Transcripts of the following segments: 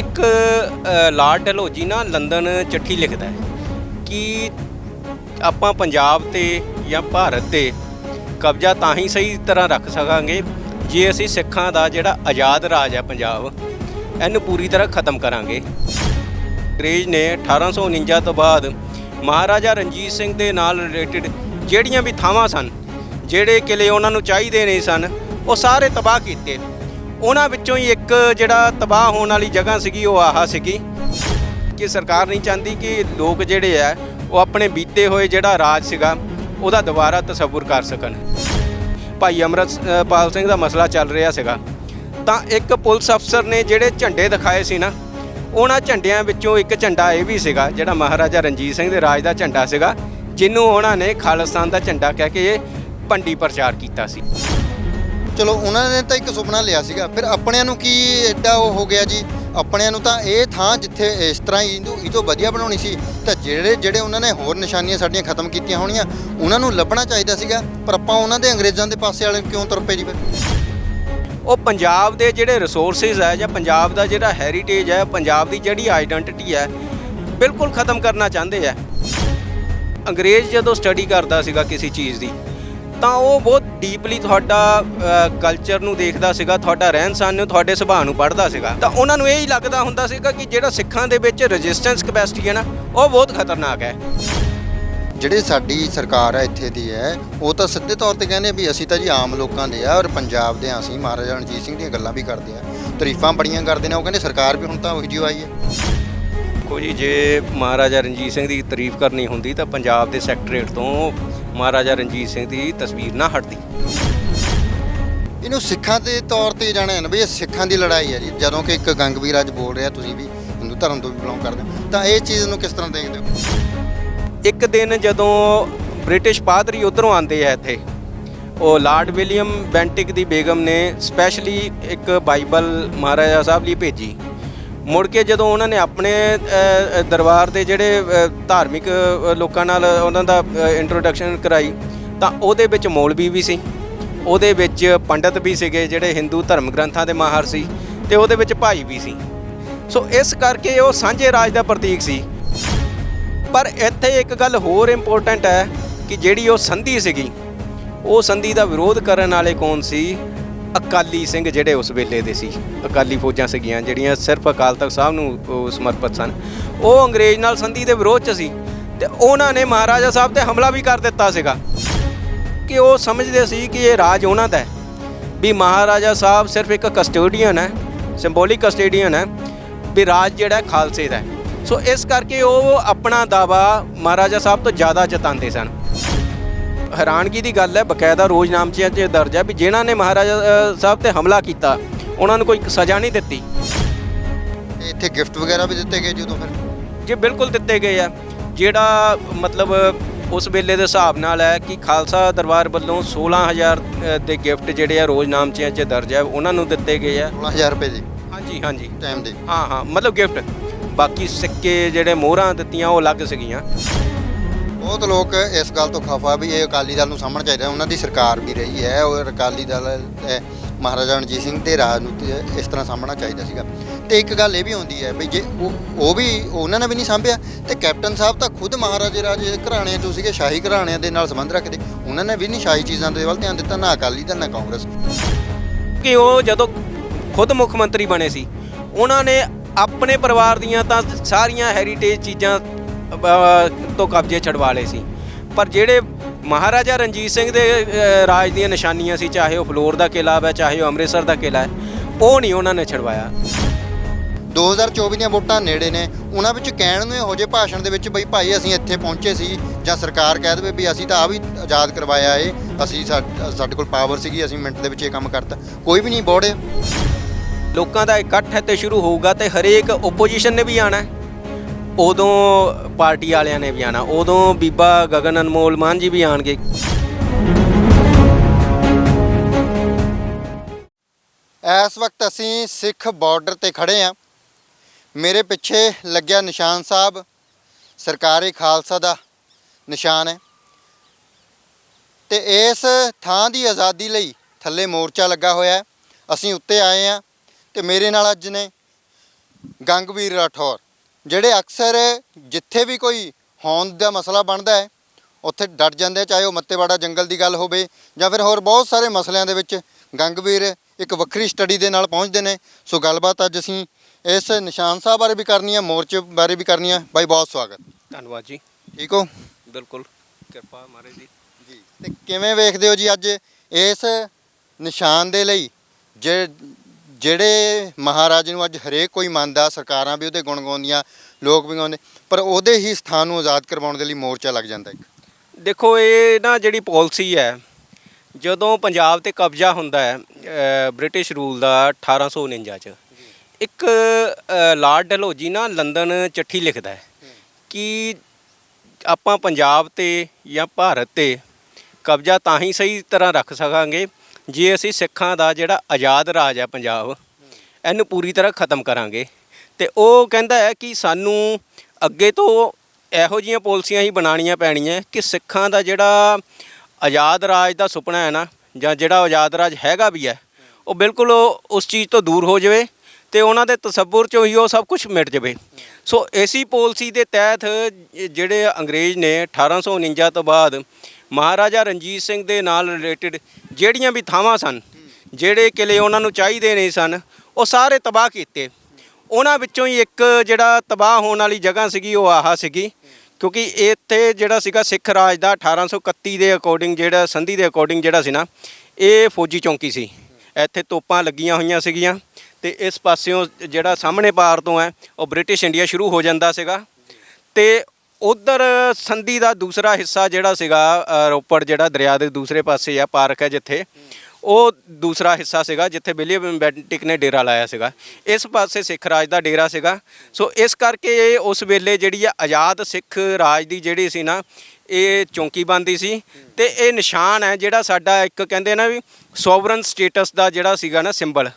ਇੱਕ ਅ, ਲਾਰਡ ਡਲਹੌਜੀ ਨਾ ਲੰਡਨ ਚਿੱਠੀ ਲਿਖਦਾ ਹੈ ਕਿ ਆਪਾਂ ਪੰਜਾਬ ਤੇ ਜਾਂ ਭਾਰਤ ਤੇ ਕਬਜ਼ਾ ਤਾਂ ਹੀ ਸਹੀ ਤਰ੍ਹਾਂ ਰੱਖ ਸਕਾਂਗੇ ਜੇ ਅਸੀਂ ਸਿੱਖਾਂ ਦਾ ਜਿਹੜਾ ਆਜ਼ਾਦ ਰਾਜ ਹੈ ਪੰਜਾਬ ਇਹਨੂੰ ਪੂਰੀ ਤਰ੍ਹਾਂ ਖਤਮ ਕਰਾਂਗੇ। ਅੰਗਰੇਜ਼ ਨੇ 1849 ਤੋਂ ਬਾਅਦ ਮਹਾਰਾਜਾ ਰਣਜੀਤ ਸਿੰਘ ਦੇ ਨਾਲ ਰਿਲੇਟਡ ਜਿਹੜੀਆਂ ਵੀ ਥਾਵਾਂ ਸਨ ਜਿਹੜੇ ਕਿਲੇ ਉਹਨਾਂ ਨੂੰ ਚਾਹੀਦੇ ਨਹੀਂ ਸਨ ਉਹ ਸਾਰੇ ਤਬਾਹ ਕੀਤੇ। ਉਹਨਾਂ ਵਿੱਚੋਂ ਹੀ ਇੱਕ ਜਿਹੜਾ ਤਬਾਹ ਹੋਣ ਵਾਲੀ ਜਗ੍ਹਾ ਸੀਗੀ, ਉਹ ਆਹਾ ਸੀਗੀ ਕਿ ਸਰਕਾਰ ਨਹੀਂ ਚਾਹੁੰਦੀ ਕਿ ਲੋਕ ਜਿਹੜੇ ਆ, ਉਹ ਆਪਣੇ ਬੀਤੇ ਹੋਏ ਜਿਹੜਾ ਰਾਜ ਸੀਗਾ, ਉਹਦਾ ਦੁਬਾਰਾ ਤਸੱਵੁਰ ਕਰ ਸਕਣ। ਭਾਈ ਅਮਰਤਪਾਲ ਸਿੰਘ ਦਾ ਮਸਲਾ ਚੱਲ ਰਿਹਾ ਸੀਗਾ। ਤਾਂ ਇੱਕ ਪੁਲਿਸ ਅਫਸਰ ਨੇ ਜਿਹੜੇ ਝੰਡੇ ਦਿਖਾਏ ਸੀ ਨਾ, ਉਹਨਾਂ ਝੰਡਿਆਂ ਵਿੱਚੋਂ ਇੱਕ ਝੰਡਾ ਇਹ ਵੀ ਸੀਗਾ, ਜਿਹੜਾ ਮਹਾਰਾਜਾ ਰਣਜੀਤ ਸਿੰਘ ਦੇ ਰਾਜ ਦਾ ਝੰਡਾ ਸੀਗਾ, ਜਿਹਨੂੰ ਉਹਨਾਂ ਨੇ ਖਾਲਿਸਤਾਨ ਦਾ ਝੰਡਾ ਕਹਿ ਕੇ ਭੰਡੀ ਪ੍ਰਚਾਰ ਕੀਤਾ ਸੀ। ਚਲੋ ਉਹਨਾਂ ਨੇ ਤਾਂ ਇੱਕ ਸੁਪਨਾ ਲਿਆ ਸੀਗਾ। ਫਿਰ ਆਪਣਿਆਂ ਨੂੰ ਕੀ ਐਡਾ ਉਹ ਹੋ ਗਿਆ ਜੀ? ਆਪਣਿਆਂ ਨੂੰ ਤਾਂ ਇਹ ਥਾਂ ਜਿੱਥੇ ਇਸ ਤਰ੍ਹਾਂ ਹੀ ਇਹਨੂੰ ਇਹ ਤੋਂ ਵਧੀਆ ਬਣਾਉਣੀ ਸੀ, ਤਾਂ ਜਿਹੜੇ ਜਿਹੜੇ ਉਹਨਾਂ ਨੇ ਹੋਰ ਨਿਸ਼ਾਨੀਆਂ ਸਾਡੀਆਂ ਖਤਮ ਕੀਤੀਆਂ ਹੋਣੀਆਂ, ਉਹਨਾਂ ਨੂੰ ਲੱਭਣਾ ਚਾਹੀਦਾ ਸੀਗਾ। ਪਰ ਆਪਾਂ ਉਹਨਾਂ ਦੇ ਅੰਗਰੇਜ਼ਾਂ ਦੇ ਪਾਸੇ ਵਾਲੇ ਕਿਉਂ ਤੁਰ ਪਏ ਜੀ ਫਿਰ? ਉਹ ਪੰਜਾਬ ਦੇ ਜਿਹੜੇ ਰਿਸੋਰਸਿਸ ਹੈ ਜਾਂ ਪੰਜਾਬ ਦਾ ਜਿਹੜਾ ਹੈਰੀਟੇਜ ਹੈ ਪੰਜਾਬ ਦੀ ਜਿਹੜੀ ਆਇਡੈਂਟੀਟੀ ਹੈ ਬਿਲਕੁਲ ਖਤਮ ਕਰਨਾ ਚਾਹੁੰਦੇ ਆ। ਅੰਗਰੇਜ਼ ਜਦੋਂ ਸਟੱਡੀ ਕਰਦਾ ਸੀਗਾ ਕਿਸੇ ਚੀਜ਼ ਦੀ ਤਾਂ ਉਹ ਬਹੁਤ ਡੀਪਲੀ ਤੁਹਾਡਾ ਕਲਚਰ ਨੂੰ ਦੇਖਦਾ ਸੀਗਾ ਤੁਹਾਡਾ ਰਹਿਣ ਸਹਿਣ ਨੂੰ ਤੁਹਾਡੇ ਸੁਭਾਅ ਨੂੰ ਪੜ੍ਹਦਾ ਸੀਗਾ। ਤਾਂ ਉਹਨਾਂ ਨੂੰ ਇਹ ਹੀ ਲੱਗਦਾ ਹੁੰਦਾ ਸੀਗਾ ਕਿ ਜਿਹੜਾ ਸਿੱਖਾਂ ਦੇ ਵਿੱਚ ਰੈਜ਼ਿਸਟੈਂਸ ਕੈਪੈਸਿਟੀ ਹੈ ਨਾ ਉਹ ਬਹੁਤ ਖਤਰਨਾਕ ਹੈ। ਜਿਹੜੇ ਸਾਡੀ ਸਰਕਾਰ ਹੈ ਇੱਥੇ ਦੀ ਹੈ ਉਹ ਤਾਂ ਸਿੱਧੇ ਤੌਰ ਤੇ ਕਹਿੰਦੇ ਵੀ ਅਸੀਂ ਤਾਂ ਜੀ ਆਮ ਲੋਕਾਂ ਦੇ ਆ ਔਰ ਪੰਜਾਬ ਦੇ ਹਾਂ ਅਸੀਂ ਮਹਾਰਾਜਾ ਰਣਜੀਤ ਸਿੰਘ ਦੀਆਂ ਗੱਲਾਂ ਵੀ ਕਰਦੇ ਆ। ਤਾਰੀਫਾਂ ਬੜੀਆਂ ਕਰਦੇ ਨੇ ਉਹ ਕਹਿੰਦੇ ਸਰਕਾਰ ਵੀ ਹੁਣ ਤਾਂ ਉਹੀ ਜਿਹੀ ਆਈ ਹੈ। ਕੋਈ ਜੇ ਮਹਾਰਾਜਾ ਰਣਜੀਤ ਸਿੰਘ ਦੀ ਤਾਰੀਫ ਕਰਨੀ ਹੁੰਦੀ ਤਾਂ ਪੰਜਾਬ ਦੇ ਸੈਕਟਰੀਏਟ ਤੋਂ ਮਹਾਰਾਜਾ ਰਣਜੀਤ ਸਿੰਘ ਦੀ ਤਸਵੀਰ ਨਾ ਹਟਦੀ। ਇਹਨੂੰ ਸਿੱਖਾਂ ਦੇ ਤੌਰ ਤੇ ਜਾਣਿਆ ਜਾਂਦਾ ਵੀ ਇਹ ਸਿੱਖਾਂ ਦੀ ਲੜਾਈ ਹੈ ਜੀ। ਜਦੋਂ ਕਿ ਇੱਕ ਗੰਗਵੀਰ ਅੱਜ ਬੋਲ ਰਿਹਾ ਤੁਸੀਂ ਵੀ ਹਿੰਦੂ ਧਰਮ ਤੋਂ ਵੀ ਬਿਲੋਂਗ ਕਰਦੇ ਹੋ। ਤਾਂ ਇਹ ਚੀਜ਼ ਨੂੰ ਕਿਸ ਤਰ੍ਹਾਂ ਦੇਖਦੇ ਹੋ? ਇੱਕ ਦਿਨ ਜਦੋਂ ਬ੍ਰਿਟਿਸ਼ ਪਾਦਰੀ ਉਧਰੋਂ ਆਉਂਦੇ ਆ ਇੱਥੇ ਉਹ ਲਾਰਡ ਵਿਲੀਅਮ ਬੈਂਟਿਕ ਦੀ ਬੇਗਮ ਨੇ ਸਪੈਸ਼ਲੀ ਇੱਕ ਬਾਈਬਲ ਮਹਾਰਾਜਾ ਸਾਹਿਬ ਲਈ ਭੇਜੀ। ਮੁੜ ਕੇ ਜਦੋਂ ਉਹਨਾਂ ਨੇ ਆਪਣੇ ਦਰਬਾਰ ਦੇ ਜਿਹੜੇ ਧਾਰਮਿਕ ਲੋਕਾਂ ਨਾਲ ਉਹਨਾਂ ਦਾ ਇੰਟਰੋਡਕਸ਼ਨ ਕਰਾਈ, ਤਾਂ ਉਹਦੇ ਵਿੱਚ ਮੌਲਵੀ ਵੀ ਸੀ। ਉਹਦੇ ਵਿੱਚ ਪੰਡਤ ਵੀ ਸੀਗੇ, ਜਿਹੜੇ ਹਿੰਦੂ ਧਰਮ ਗ੍ਰੰਥਾਂ ਦੇ ਮਾਹਰ ਸੀ, ਤੇ ਉਹਦੇ ਵਿੱਚ ਭਾਈ ਵੀ ਸੀ। ਸੋ ਇਸ ਕਰਕੇ ਉਹ ਸਾਂਝੇ ਰਾਜ ਦਾ ਪ੍ਰਤੀਕ ਸੀ। ਪਰ ਇੱਥੇ ਇੱਕ ਗੱਲ ਹੋਰ ਇੰਪੋਰਟੈਂਟ ਹੈ ਕਿ ਜਿਹੜੀ ਉਹ ਸੰਧੀ ਸੀਗੀ, ਉਹ ਸੰਧੀ ਦਾ ਵਿਰੋਧ ਕਰਨ ਵਾਲੇ ਕੌਣ ਸੀ? ਅਕਾਲੀ ਸਿੰਘ ਜਿਹੜੇ ਉਸ ਵੇਲੇ ਦੇ ਸੀ, ਅਕਾਲੀ ਫੌਜਾਂ ਸੀਗੀਆਂ, ਜਿਹੜੀਆਂ ਸਿਰਫ ਅਕਾਲ ਤਖਤ ਸਾਹਿਬ ਨੂੰ ਸਮਰਪਿਤ ਸਨ। ਉਹ ਅੰਗਰੇਜ਼ ਨਾਲ ਸੰਧੀ ਦੇ ਵਿਰੋਧ 'ਚ ਸੀ ਤੇ ਉਹਨਾਂ ਨੇ ਮਹਾਰਾਜਾ ਸਾਹਿਬ ਤੇ ਹਮਲਾ ਵੀ ਕਰ ਦਿੱਤਾ ਸੀਗਾ। ਕਿ ਉਹ ਸਮਝਦੇ ਸੀ ਕਿ ਇਹ ਰਾਜ ਉਹਨਾਂ ਦਾ ਹੈ। ਵੀ ਮਹਾਰਾਜਾ ਸਾਹਿਬ ਸਿਰਫ ਇੱਕ ਕਸਟੋਡੀਅਨ ਹੈ ਸਿੰਬੋਲਿਕ ਕਸਟੋਡੀਅਨ ਹੈ, ਵੀ ਰਾਜ ਜਿਹੜਾ ਖਾਲਸੇ ਦਾ ਸੋ ਇਸ ਕਰਕੇ ਉਹ ਆਪਣਾ ਦਾਵਾ ਮਹਾਰਾਜਾ ਸਾਹਿਬ ਤੋਂ ਜ਼ਿਆਦਾ ਜਤਾਉਂਦੇ ਸਨ। ਹੈਰਾਨਗੀ ਦੀ ਗੱਲ ਹੈ ਬਕਾਇਦਾ ਰੋਜ਼ਨਾਮਚਿਆਂ 'ਚ ਦਰਜ ਹੈ ਵੀ ਜਿਨ੍ਹਾਂ ਨੇ ਮਹਾਰਾਜਾ ਸਾਹਿਬ ਤੇ ਹਮਲਾ ਕੀਤਾ ਉਹਨਾਂ ਨੂੰ ਕੋਈ ਸਜ਼ਾ ਨਹੀਂ ਦਿੱਤੀ। ਇੱਥੇ ਗਿਫਟ ਵਗੈਰਾ ਵੀ ਦਿੱਤੇ ਗਏ ਜਦੋਂ ਫਿਰ? ਜੇ ਬਿਲਕੁਲ ਦਿੱਤੇ ਗਏ ਆ। ਜਿਹੜਾ ਮਤਲਬ ਉਸ ਵੇਲੇ ਦੇ ਹਿਸਾਬ ਨਾਲ ਹੈ ਕਿ ਖਾਲਸਾ ਦਰਬਾਰ ਵੱਲੋਂ 16000 ਦੇ ਗਿਫਟ ਜਿਹੜੇ ਆ ਰੋਜ਼ਨਾਮਚਿਆਂ 'ਚ ਦਰਜ ਹੈ ਉਹਨਾਂ ਨੂੰ ਦਿੱਤੇ ਗਏ ਆ। 16000 ਰੁਪਏ ਦੀ? ਹਾਂਜੀ ਹਾਂਜੀ। ਟਾਈਮ ਦੇ। ਹਾਂ ਹਾਂ ਮਤਲਬ ਗਿਫਟ। ਬਾਕੀ ਸਿੱਕੇ ਜਿਹੜੇ ਮੋਹਰਾਂ ਦਿੱਤੀਆਂ ਉਹ ਅਲੱਗ ਸੀਗੀਆਂ। ਬਹੁਤ ਲੋਕ ਇਸ ਗੱਲ ਤੋਂ ਖਫਾ ਵੀ ਇਹ ਅਕਾਲੀ ਦਲ ਨੂੰ ਸਾਹਮਣੇ ਚਾਹੀਦਾ, ਉਹਨਾਂ ਦੀ ਸਰਕਾਰ ਵੀ ਰਹੀ ਹੈ ਔਰ ਅਕਾਲੀ ਦਲ ਮਹਾਰਾਜਾ ਰਣਜੀਤ ਸਿੰਘ ਦੇ ਰਾਜ ਨੂੰ ਇਸ ਤਰ੍ਹਾਂ ਸਾਹਮਣਾ ਚਾਹੀਦਾ ਸੀਗਾ। ਤੇ ਇੱਕ ਗੱਲ ਇਹ ਵੀ ਆਉਂਦੀ ਹੈ ਵੀ ਜੇ ਉਹ ਉਹ ਵੀ, ਉਹਨਾਂ ਨੇ ਵੀ ਨਹੀਂ ਸਾਂਭਿਆ, ਤੇ ਕੈਪਟਨ ਸਾਹਿਬ ਤਾਂ ਖੁਦ ਮਹਾਰਾਜੇ ਰਾਜੇ ਘਰਾਣਿਆਂ ਚੋਂ ਸੀਗੇ, ਸ਼ਾਹੀ ਘਰਾਣਿਆਂ ਦੇ ਨਾਲ ਸੰਬੰਧ ਰੱਖਦੇ, ਉਹਨਾਂ ਨੇ ਵੀ ਨਹੀਂ ਸ਼ਾਹੀ ਚੀਜ਼ਾਂ ਦੇ ਵੱਲ ਧਿਆਨ ਦਿੱਤਾ, ਨਾ ਅਕਾਲੀ ਦਲ, ਨਾ ਕਾਂਗਰਸ। ਕਿ ਉਹ ਜਦੋਂ ਖੁਦ ਮੁੱਖ ਮੰਤਰੀ ਬਣੇ ਸੀ, ਉਹਨਾਂ ਨੇ ਆਪਣੇ ਪਰਿਵਾਰ ਦੀਆਂ ਤਾਂ ਸਾਰੀਆਂ ਹੈਰੀਟੇਜ ਚੀਜ਼ਾਂ ਤੋਂ ਕਬਜ਼ੇ ਛਡਵਾ ਲਏ ਸੀ। ਪਰ ਜਿਹੜੇ ਮਹਾਰਾਜਾ ਰਣਜੀਤ ਸਿੰਘ ਦੇ ਰਾਜ ਦੀਆਂ ਨਿਸ਼ਾਨੀਆਂ ਸੀ ਚਾਹੇ ਉਹ ਫਲੋਰ ਦਾ ਕਿਲਾ ਹੈ ਚਾਹੇ ਉਹ ਅੰਮ੍ਰਿਤਸਰ ਦਾ ਕਿਲਾ ਹੈ ਉਹ ਨਹੀਂ ਉਹਨਾਂ ਨੇ ਛਡਵਾਇਆ। 2024 ਦੀਆਂ ਵੋਟਾਂ ਨੇੜੇ ਨੇ। ਉਹਨਾਂ ਵਿੱਚ ਕਹਿਣ ਨੂੰ ਇਹੋ ਜਿਹੇ ਭਾਸ਼ਣ ਦੇ ਵਿੱਚ ਬਈ ਭਾਈ ਅਸੀਂ ਇੱਥੇ ਪਹੁੰਚੇ ਸੀ ਜਾਂ ਸਰਕਾਰ ਕਹਿ ਦੇਵੇ ਵੀ ਅਸੀਂ ਤਾਂ ਆ ਵੀ ਆਜ਼ਾਦ ਕਰਵਾਇਆ ਏ ਅਸੀਂ ਸਾਡੇ ਕੋਲ ਪਾਵਰ ਸੀਗੀ ਅਸੀਂ ਮਿੰਟ ਦੇ ਵਿੱਚ ਇਹ ਕੰਮ ਕਰਤਾ। ਕੋਈ ਵੀ ਨਹੀਂ ਬੋੜੇ ਲੋਕਾਂ ਦਾ ਇਕੱਠ ਹੈ ਤੇ ਸ਼ੁਰੂ ਹੋਊਗਾ ਤੇ ਹਰੇਕ ਓਪੋਜੀਸ਼ਨ ਨੇ ਵੀ ਆਣਾ। ਉਦੋਂ ਪਾਰਟੀ ਵਾਲਿਆਂ ਨੇ ਵੀ ਆਣਾ ਉਦੋਂ ਬੀਬਾ ਗਗਨ ਅਨਮੋਲ ਮਾਨ ਜੀ ਵੀ ਆਣਗੇ ਇਸ ਵਕਤ ਅਸੀਂ ਸਿੱਖ ਬਾਰਡਰ ਤੇ ਖੜੇ ਆ ਮੇਰੇ ਪਿੱਛੇ ਲੱਗਿਆ ਨਿਸ਼ਾਨ ਸਾਹਿਬ, ਸਰਕਾਰੀ ਖਾਲਸਾ ਦਾ ਨਿਸ਼ਾਨ ਹੈ। ਤੇ ਇਸ ਥਾਂ ਦੀ ਆਜ਼ਾਦੀ ਲਈ ਥੱਲੇ ਮੋਰਚਾ ਲੱਗਾ ਹੋਇਆ ਹੈ। ਅਸੀਂ ਉੱਤੇ ਆਏ ਆ ਤੇ ਮੇਰੇ ਨਾਲ ਅੱਜ ਨੇ ਗੰਗਵੀਰ ਰਾਠੌਰ। ਜਿਹੜੇ ਅਕਸਰ ਜਿੱਥੇ ਵੀ ਕੋਈ ਹੋਂਦ ਦਾ ਮਸਲਾ ਬਣਦਾ ਹੈ ਉੱਥੇ ਡਟ ਜਾਂਦੇ ਚਾਹੇ ਉਹ ਮੱਤੇਵਾੜਾ ਜੰਗਲ ਦੀ ਗੱਲ ਹੋਵੇ ਜਾਂ ਫਿਰ ਹੋਰ ਬਹੁਤ ਸਾਰੇ ਮਸਲਿਆਂ ਦੇ ਵਿੱਚ ਗੰਗਵੀਰ ਇੱਕ ਵੱਖਰੀ ਸਟੱਡੀ ਦੇ ਨਾਲ ਪਹੁੰਚਦੇ ਨੇ। ਸੋ ਗੱਲਬਾਤ ਅੱਜ ਅਸੀਂ ਇਸ ਨਿਸ਼ਾਨ ਸਾਹਿਬ ਬਾਰੇ ਵੀ ਕਰਨੀ ਹੈ ਮੋਰਚੇ ਬਾਰੇ ਵੀ ਕਰਨੀ ਹੈ ਬਾਈ ਬਹੁਤ ਸਵਾਗਤ। ਧੰਨਵਾਦ ਜੀ। ਠੀਕ ਹੋ? ਬਿਲਕੁਲ। ਕਿਰਪਾ ਮਹਾਰਾਜ ਦੀ। ਜੀ ਤੇ ਕਿਵੇਂ ਵੇਖਦੇ ਹੋ ਜੀ ਅੱਜ ਇਸ ਨਿਸ਼ਾਨ ਦੇ ਲਈ ਜੇ ਜਿਹੜੇ ਮਹਾਰਾਜ ਨੂੰ ਅੱਜ ਹਰੇਕ ਕੋਈ ਮੰਨਦਾ ਸਰਕਾਰਾਂ ਵੀ ਉਹਦੇ ਗੁਣ ਗਾਉਂਦੀਆਂ ਲੋਕ ਵੀ ਗਾਉਂਦੇ ਪਰ ਉਹਦੇ ਹੀ ਸਥਾਨ ਨੂੰ ਆਜ਼ਾਦ ਕਰਵਾਉਣ ਦੇ ਲਈ ਮੋਰਚਾ ਲੱਗ ਜਾਂਦਾ ਇੱਕ। ਦੇਖੋ ਇਹ ਨਾ ਜਿਹੜੀ ਪਾਲਿਸੀ ਹੈ ਜਦੋਂ ਪੰਜਾਬ ਤੇ ਕਬਜ਼ਾ ਹੁੰਦਾ ਹੈ ਬ੍ਰਿਟਿਸ਼ ਰੂਲ ਦਾ 1849 ਚ ਇੱਕ ਅ, ਲਾਰਡ ਡਲਹੌਜੀ ਨਾ ਲੰਡਨ ਚਿੱਠੀ ਲਿਖਦਾ ਹੈ ਕਿ ਆਪਾਂ ਪੰਜਾਬ ਤੇ ਜਾਂ ਭਾਰਤ ਤੇ ਕਬਜ਼ਾ ਤਾਂ ਹੀ ਸਹੀ ਤਰ੍ਹਾਂ ਰੱਖ ਸਕਾਂਗੇ ਜੇ ਅਸੀਂ ਸਿੱਖਾਂ ਦਾ ਜਿਹੜਾ ਆਜ਼ਾਦ ਰਾਜ ਹੈ ਪੰਜਾਬ, ਇਹਨੂੰ ਪੂਰੀ ਤਰ੍ਹਾਂ ਖਤਮ ਕਰਾਂਗੇ। ਤੇ ਉਹ ਕਹਿੰਦਾ ਹੈ ਕਿ ਸਾਨੂੰ ਅੱਗੇ ਤੋਂ ਇਹੋ ਜਿਹੀਆਂ ਪਾਲਿਸੀਆਂ ਹੀ ਬਣਾਉਣੀਆਂ ਪੈਣੀਆਂ ਕਿ ਸਿੱਖਾਂ ਦਾ ਜਿਹੜਾ ਆਜ਼ਾਦ ਰਾਜ ਦਾ ਸੁਪਨਾ ਹੈ ਨਾ, ਜਾਂ ਜਿਹੜਾ ਆਜ਼ਾਦ ਰਾਜ ਹੈਗਾ ਵੀ ਹੈ, ਉਹ ਬਿਲਕੁਲ ਉਹ ਉਸ ਚੀਜ਼ ਤੋਂ ਦੂਰ ਹੋ ਜਾਵੇ ਤੇ ਉਹਨਾਂ ਦੇ ਤਸੱਵੁਰ ਚੋਂ ਹੀ ਉਹ ਸਭ ਕੁਝ ਮਿਟ ਜਾਵੇ। ਸੋ ਐਸੀ ਪਾਲਿਸੀ ਦੇ ਤਹਿਤ ਜਿਹੜੇ ਅੰਗਰੇਜ਼ ਨੇ 1849 ਤੋਂ ਬਾਅਦ ਮਹਾਰਾਜਾ ਰਣਜੀਤ ਸਿੰਘ ਦੇ ਨਾਲ ਰਿਲੇਟਡ ਜਿਹੜੀਆਂ ਵੀ ਥਾਵਾਂ ਸਨ, ਜਿਹੜੇ ਕਿਲੇ ਉਹਨਾਂ ਨੂੰ ਚਾਹੀਦੇ ਨਹੀਂ ਸਨ, ਉਹ ਸਾਰੇ ਤਬਾਹ ਕੀਤੇ। ਉਹਨਾਂ ਵਿੱਚੋਂ ਹੀ ਇੱਕ ਜਿਹੜਾ ਤਬਾਹ ਹੋਣ ਵਾਲੀ ਜਗ੍ਹਾ ਸੀਗੀ, ਉਹ ਆਹਾ ਸੀਗੀ। ਕਿਉਂਕਿ ਇੱਥੇ ਜਿਹੜਾ ਸੀਗਾ ਸਿੱਖ ਰਾਜ ਦਾ 1831 ਦੇ ਅਕੋਰਡਿੰਗ ਜਿਹੜਾ, ਸੰਧੀ ਦੇ ਅਕੋਰਡਿੰਗ ਜਿਹੜਾ ਸੀ ਨਾ, ਇਹ ਫੌਜੀ ਚੌਂਕੀ ਸੀ। ਇੱਥੇ ਤੋਪਾਂ ਲੱਗੀਆਂ ਹੋਈਆਂ ਸੀਗੀਆਂ ਤੇ ਇਸ ਪਾਸਿਓਂ ਜਿਹੜਾ ਸਾਹਮਣੇ ਪਾਰ ਤੋਂ ਹੈ, ਉਹ ਬ੍ਰਿਟਿਸ਼ ਇੰਡੀਆ ਸ਼ੁਰੂ ਹੋ ਜਾਂਦਾ ਸੀਗਾ। ਤੇ ਉਧਰ ਸੰਧੀ ਦਾ ਦੂਸਰਾ ਹਿੱਸਾ ਜਿਹੜਾ ਸੀਗਾ ਰੋਪੜ ਜਿਹੜਾ ਦਰਿਆ ਦੇ ਦੂਸਰੇ ਪਾਸੇ ਆ, ਪਾਰਕ ਹੈ ਜਿੱਥੇ, ਉਹ ਦੂਸਰਾ ਹਿੱਸਾ ਸੀਗਾ, ਜਿੱਥੇ ਵਿਲੀਅਮ ਬੈਂਟਿਕ ਨੇ ਡੇਰਾ ਲਾਇਆ ਸੀਗਾ। ਇਸ ਪਾਸੇ ਸਿੱਖ ਰਾਜ ਦਾ ਡੇਰਾ ਸੀਗਾ। ਸੋ ਇਸ ਕਰਕੇ ਇਹ ਉਸ ਵੇਲੇ ਜਿਹੜੀ ਆ ਆਜ਼ਾਦ ਸਿੱਖ ਰਾਜ ਦੀ ਜਿਹੜੀ ਸੀ ਨਾ, ਇਹ ਚੌਂਕੀ ਬੰਦੀ ਸੀ। ਤੇ ਇਹ ਨਿਸ਼ਾਨ ਹੈ ਜਿਹੜਾ ਸਾਡਾ ਇੱਕ ਕਹਿੰਦੇ ਨਾ ਵੀ ਸੋਵਰਨ ਸਟੇਟਸ ਦਾ ਜਿਹੜਾ ਸੀਗਾ ਨਾ ਸਿੰਬਲ,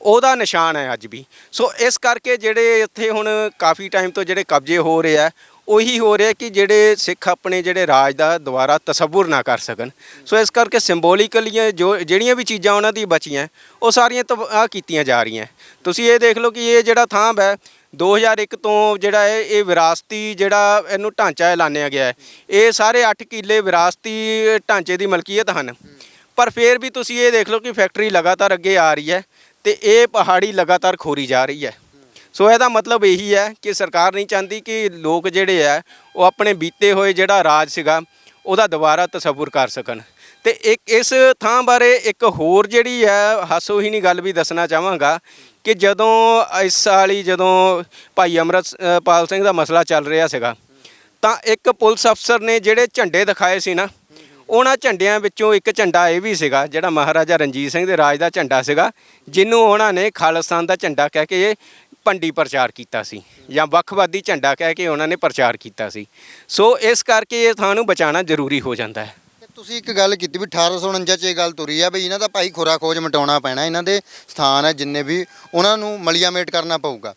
ਉਹਦਾ ਨਿਸ਼ਾਨ ਹੈ ਅੱਜ ਵੀ। ਸੋ ਇਸ ਕਰਕੇ ਜਿਹੜੇ ਇੱਥੇ ਹੁਣ ਕਾਫੀ ਟਾਈਮ ਤੋਂ ਜਿਹੜੇ ਕਬਜ਼ੇ ਹੋ ਰਹੇ ਆ ਉਹੀ ਹੋ ਰਿਹਾ ਕਿ ਜਿਹੜੇ ਸਿੱਖ ਆਪਣੇ ਜਿਹੜੇ ਰਾਜ ਦਾ ਦੁਬਾਰਾ ਤਸੱਵੁਰ ਨਾ ਕਰ ਸਕਣ। ਸੋ ਇਸ ਕਰਕੇ ਸਿੰਬੋਲਿਕਲੀ ਜੋ ਜਿਹੜੀਆਂ ਵੀ ਚੀਜ਼ਾਂ ਉਹਨਾਂ ਦੀ ਬਚੀਆਂ, ਉਹ ਸਾਰੀਆਂ ਤਬਾਹ ਕੀਤੀਆਂ ਜਾ ਰਹੀਆਂ। ਤੁਸੀਂ ਇਹ ਦੇਖ ਲਓ ਕਿ ਇਹ ਜਿਹੜਾ ਥਾਂ ਹੈ 2001 ਤੋਂ ਜਿਹੜਾ ਹੈ ਇਹ ਵਿਰਾਸਤੀ ਜਿਹੜਾ ਇਹਨੂੰ ਢਾਂਚਾ ਐਲਾਨਿਆ ਗਿਆ ਹੈ। ਇਹ ਸਾਰੇ 8 ਕਿੱਲੇ ਵਿਰਾਸਤੀ ਢਾਂਚੇ ਦੀ ਮਲਕੀਅਤ ਹਨ। ਪਰ ਫਿਰ ਵੀ ਤੁਸੀਂ ਇਹ ਦੇਖ ਲਓ ਕਿ ਫੈਕਟਰੀ ਲਗਾਤਾਰ ਅੱਗੇ ਆ ਰਹੀ ਹੈ ਤੇ ਇਹ ਪਹਾੜੀ ਲਗਾਤਾਰ ਖੋਰੀ ਜਾ ਰਹੀ ਹੈ। ਸੋ ਇਹਦਾ ਮਤਲਬ ਇਹੀ ਹੈ ਕਿ ਸਰਕਾਰ ਨਹੀਂ ਚਾਹੁੰਦੀ ਕਿ ਲੋਕ ਜਿਹੜੇ ਆ, ਉਹ ਆਪਣੇ ਬੀਤੇ ਹੋਏ ਜਿਹੜਾ ਰਾਜ ਸੀਗਾ, ਉਹਦਾ ਦੁਬਾਰਾ ਤਸੱਵੁਰ ਕਰ ਸਕਣ। ਤੇ ਇੱਕ ਇਸ ਥਾਂ ਬਾਰੇ ਇੱਕ ਹੋਰ ਜਿਹੜੀ ਹੈ, ਹਾਸੋਹੀਣੀ ਗੱਲ ਵੀ ਦੱਸਣਾ ਚਾਹਾਂਗਾ ਕਿ ਜਦੋਂ ਇਸ ਵਾਲੀ ਜਦੋਂ ਭਾਈ ਅਮਰਤਪਾਲ ਸਿੰਘ ਦਾ ਮਸਲਾ ਚੱਲ ਰਿਹਾ ਸੀਗਾ, ਤਾਂ ਇੱਕ ਪੁਲਿਸ ਅਫਸਰ ਨੇ ਜਿਹੜੇ ਝੰਡੇ ਦਿਖਾਏ ਸੀ ਨਾ, ਉਹਨਾਂ ਝੰਡਿਆਂ ਵਿੱਚੋਂ ਇੱਕ ਝੰਡਾ ਇਹ ਵੀ ਸੀਗਾ, ਜਿਹੜਾ ਮਹਾਰਾਜਾ ਰਣਜੀਤ ਸਿੰਘ ਦੇ ਰਾਜ ਦਾ ਝੰਡਾ ਸੀਗਾ, ਜਿਹਨੂੰ ਉਹਨਾਂ ਨੇ ਖਾਲਿਸਤਾਨ ਦਾ ਝੰਡਾ ਕਹਿ ਕੇ ਪੰਡੀ ਪ੍ਰਚਾਰ ਕੀਤਾ ਸੀ ਜਾਂ ਵੱਖਵਾਦੀ ਝੰਡਾ ਕਹਿ ਕੇ ਉਹਨਾਂ ਨੇ ਪ੍ਰਚਾਰ ਕੀਤਾ ਸੀ। ਸੋ ਇਸ ਕਰਕੇ ਇਹ ਥਾਂ ਨੂੰ ਬਚਾਉਣਾ ਜ਼ਰੂਰੀ ਹੋ ਜਾਂਦਾ ਹੈ। ਤੁਸੀਂ ਇੱਕ ਗੱਲ ਕੀਤੀ ਵੀ 1849 ਚ ਇਹ ਗੱਲ ਤੁਰੀ ਆ ਵੀ ਇਹਨਾਂ ਦਾ ਭਾਈ ਖੁਰਾ ਖੋਜ ਮਟਾਉਣਾ ਪੈਣਾ, ਇਹਨਾਂ ਦੇ ਸਥਾਨ ਹੈ ਜਿੰਨੇ ਵੀ, ਉਹਨਾਂ ਨੂੰ ਮਲੀਆਮੇਟ ਕਰਨਾ ਪਊਗਾ।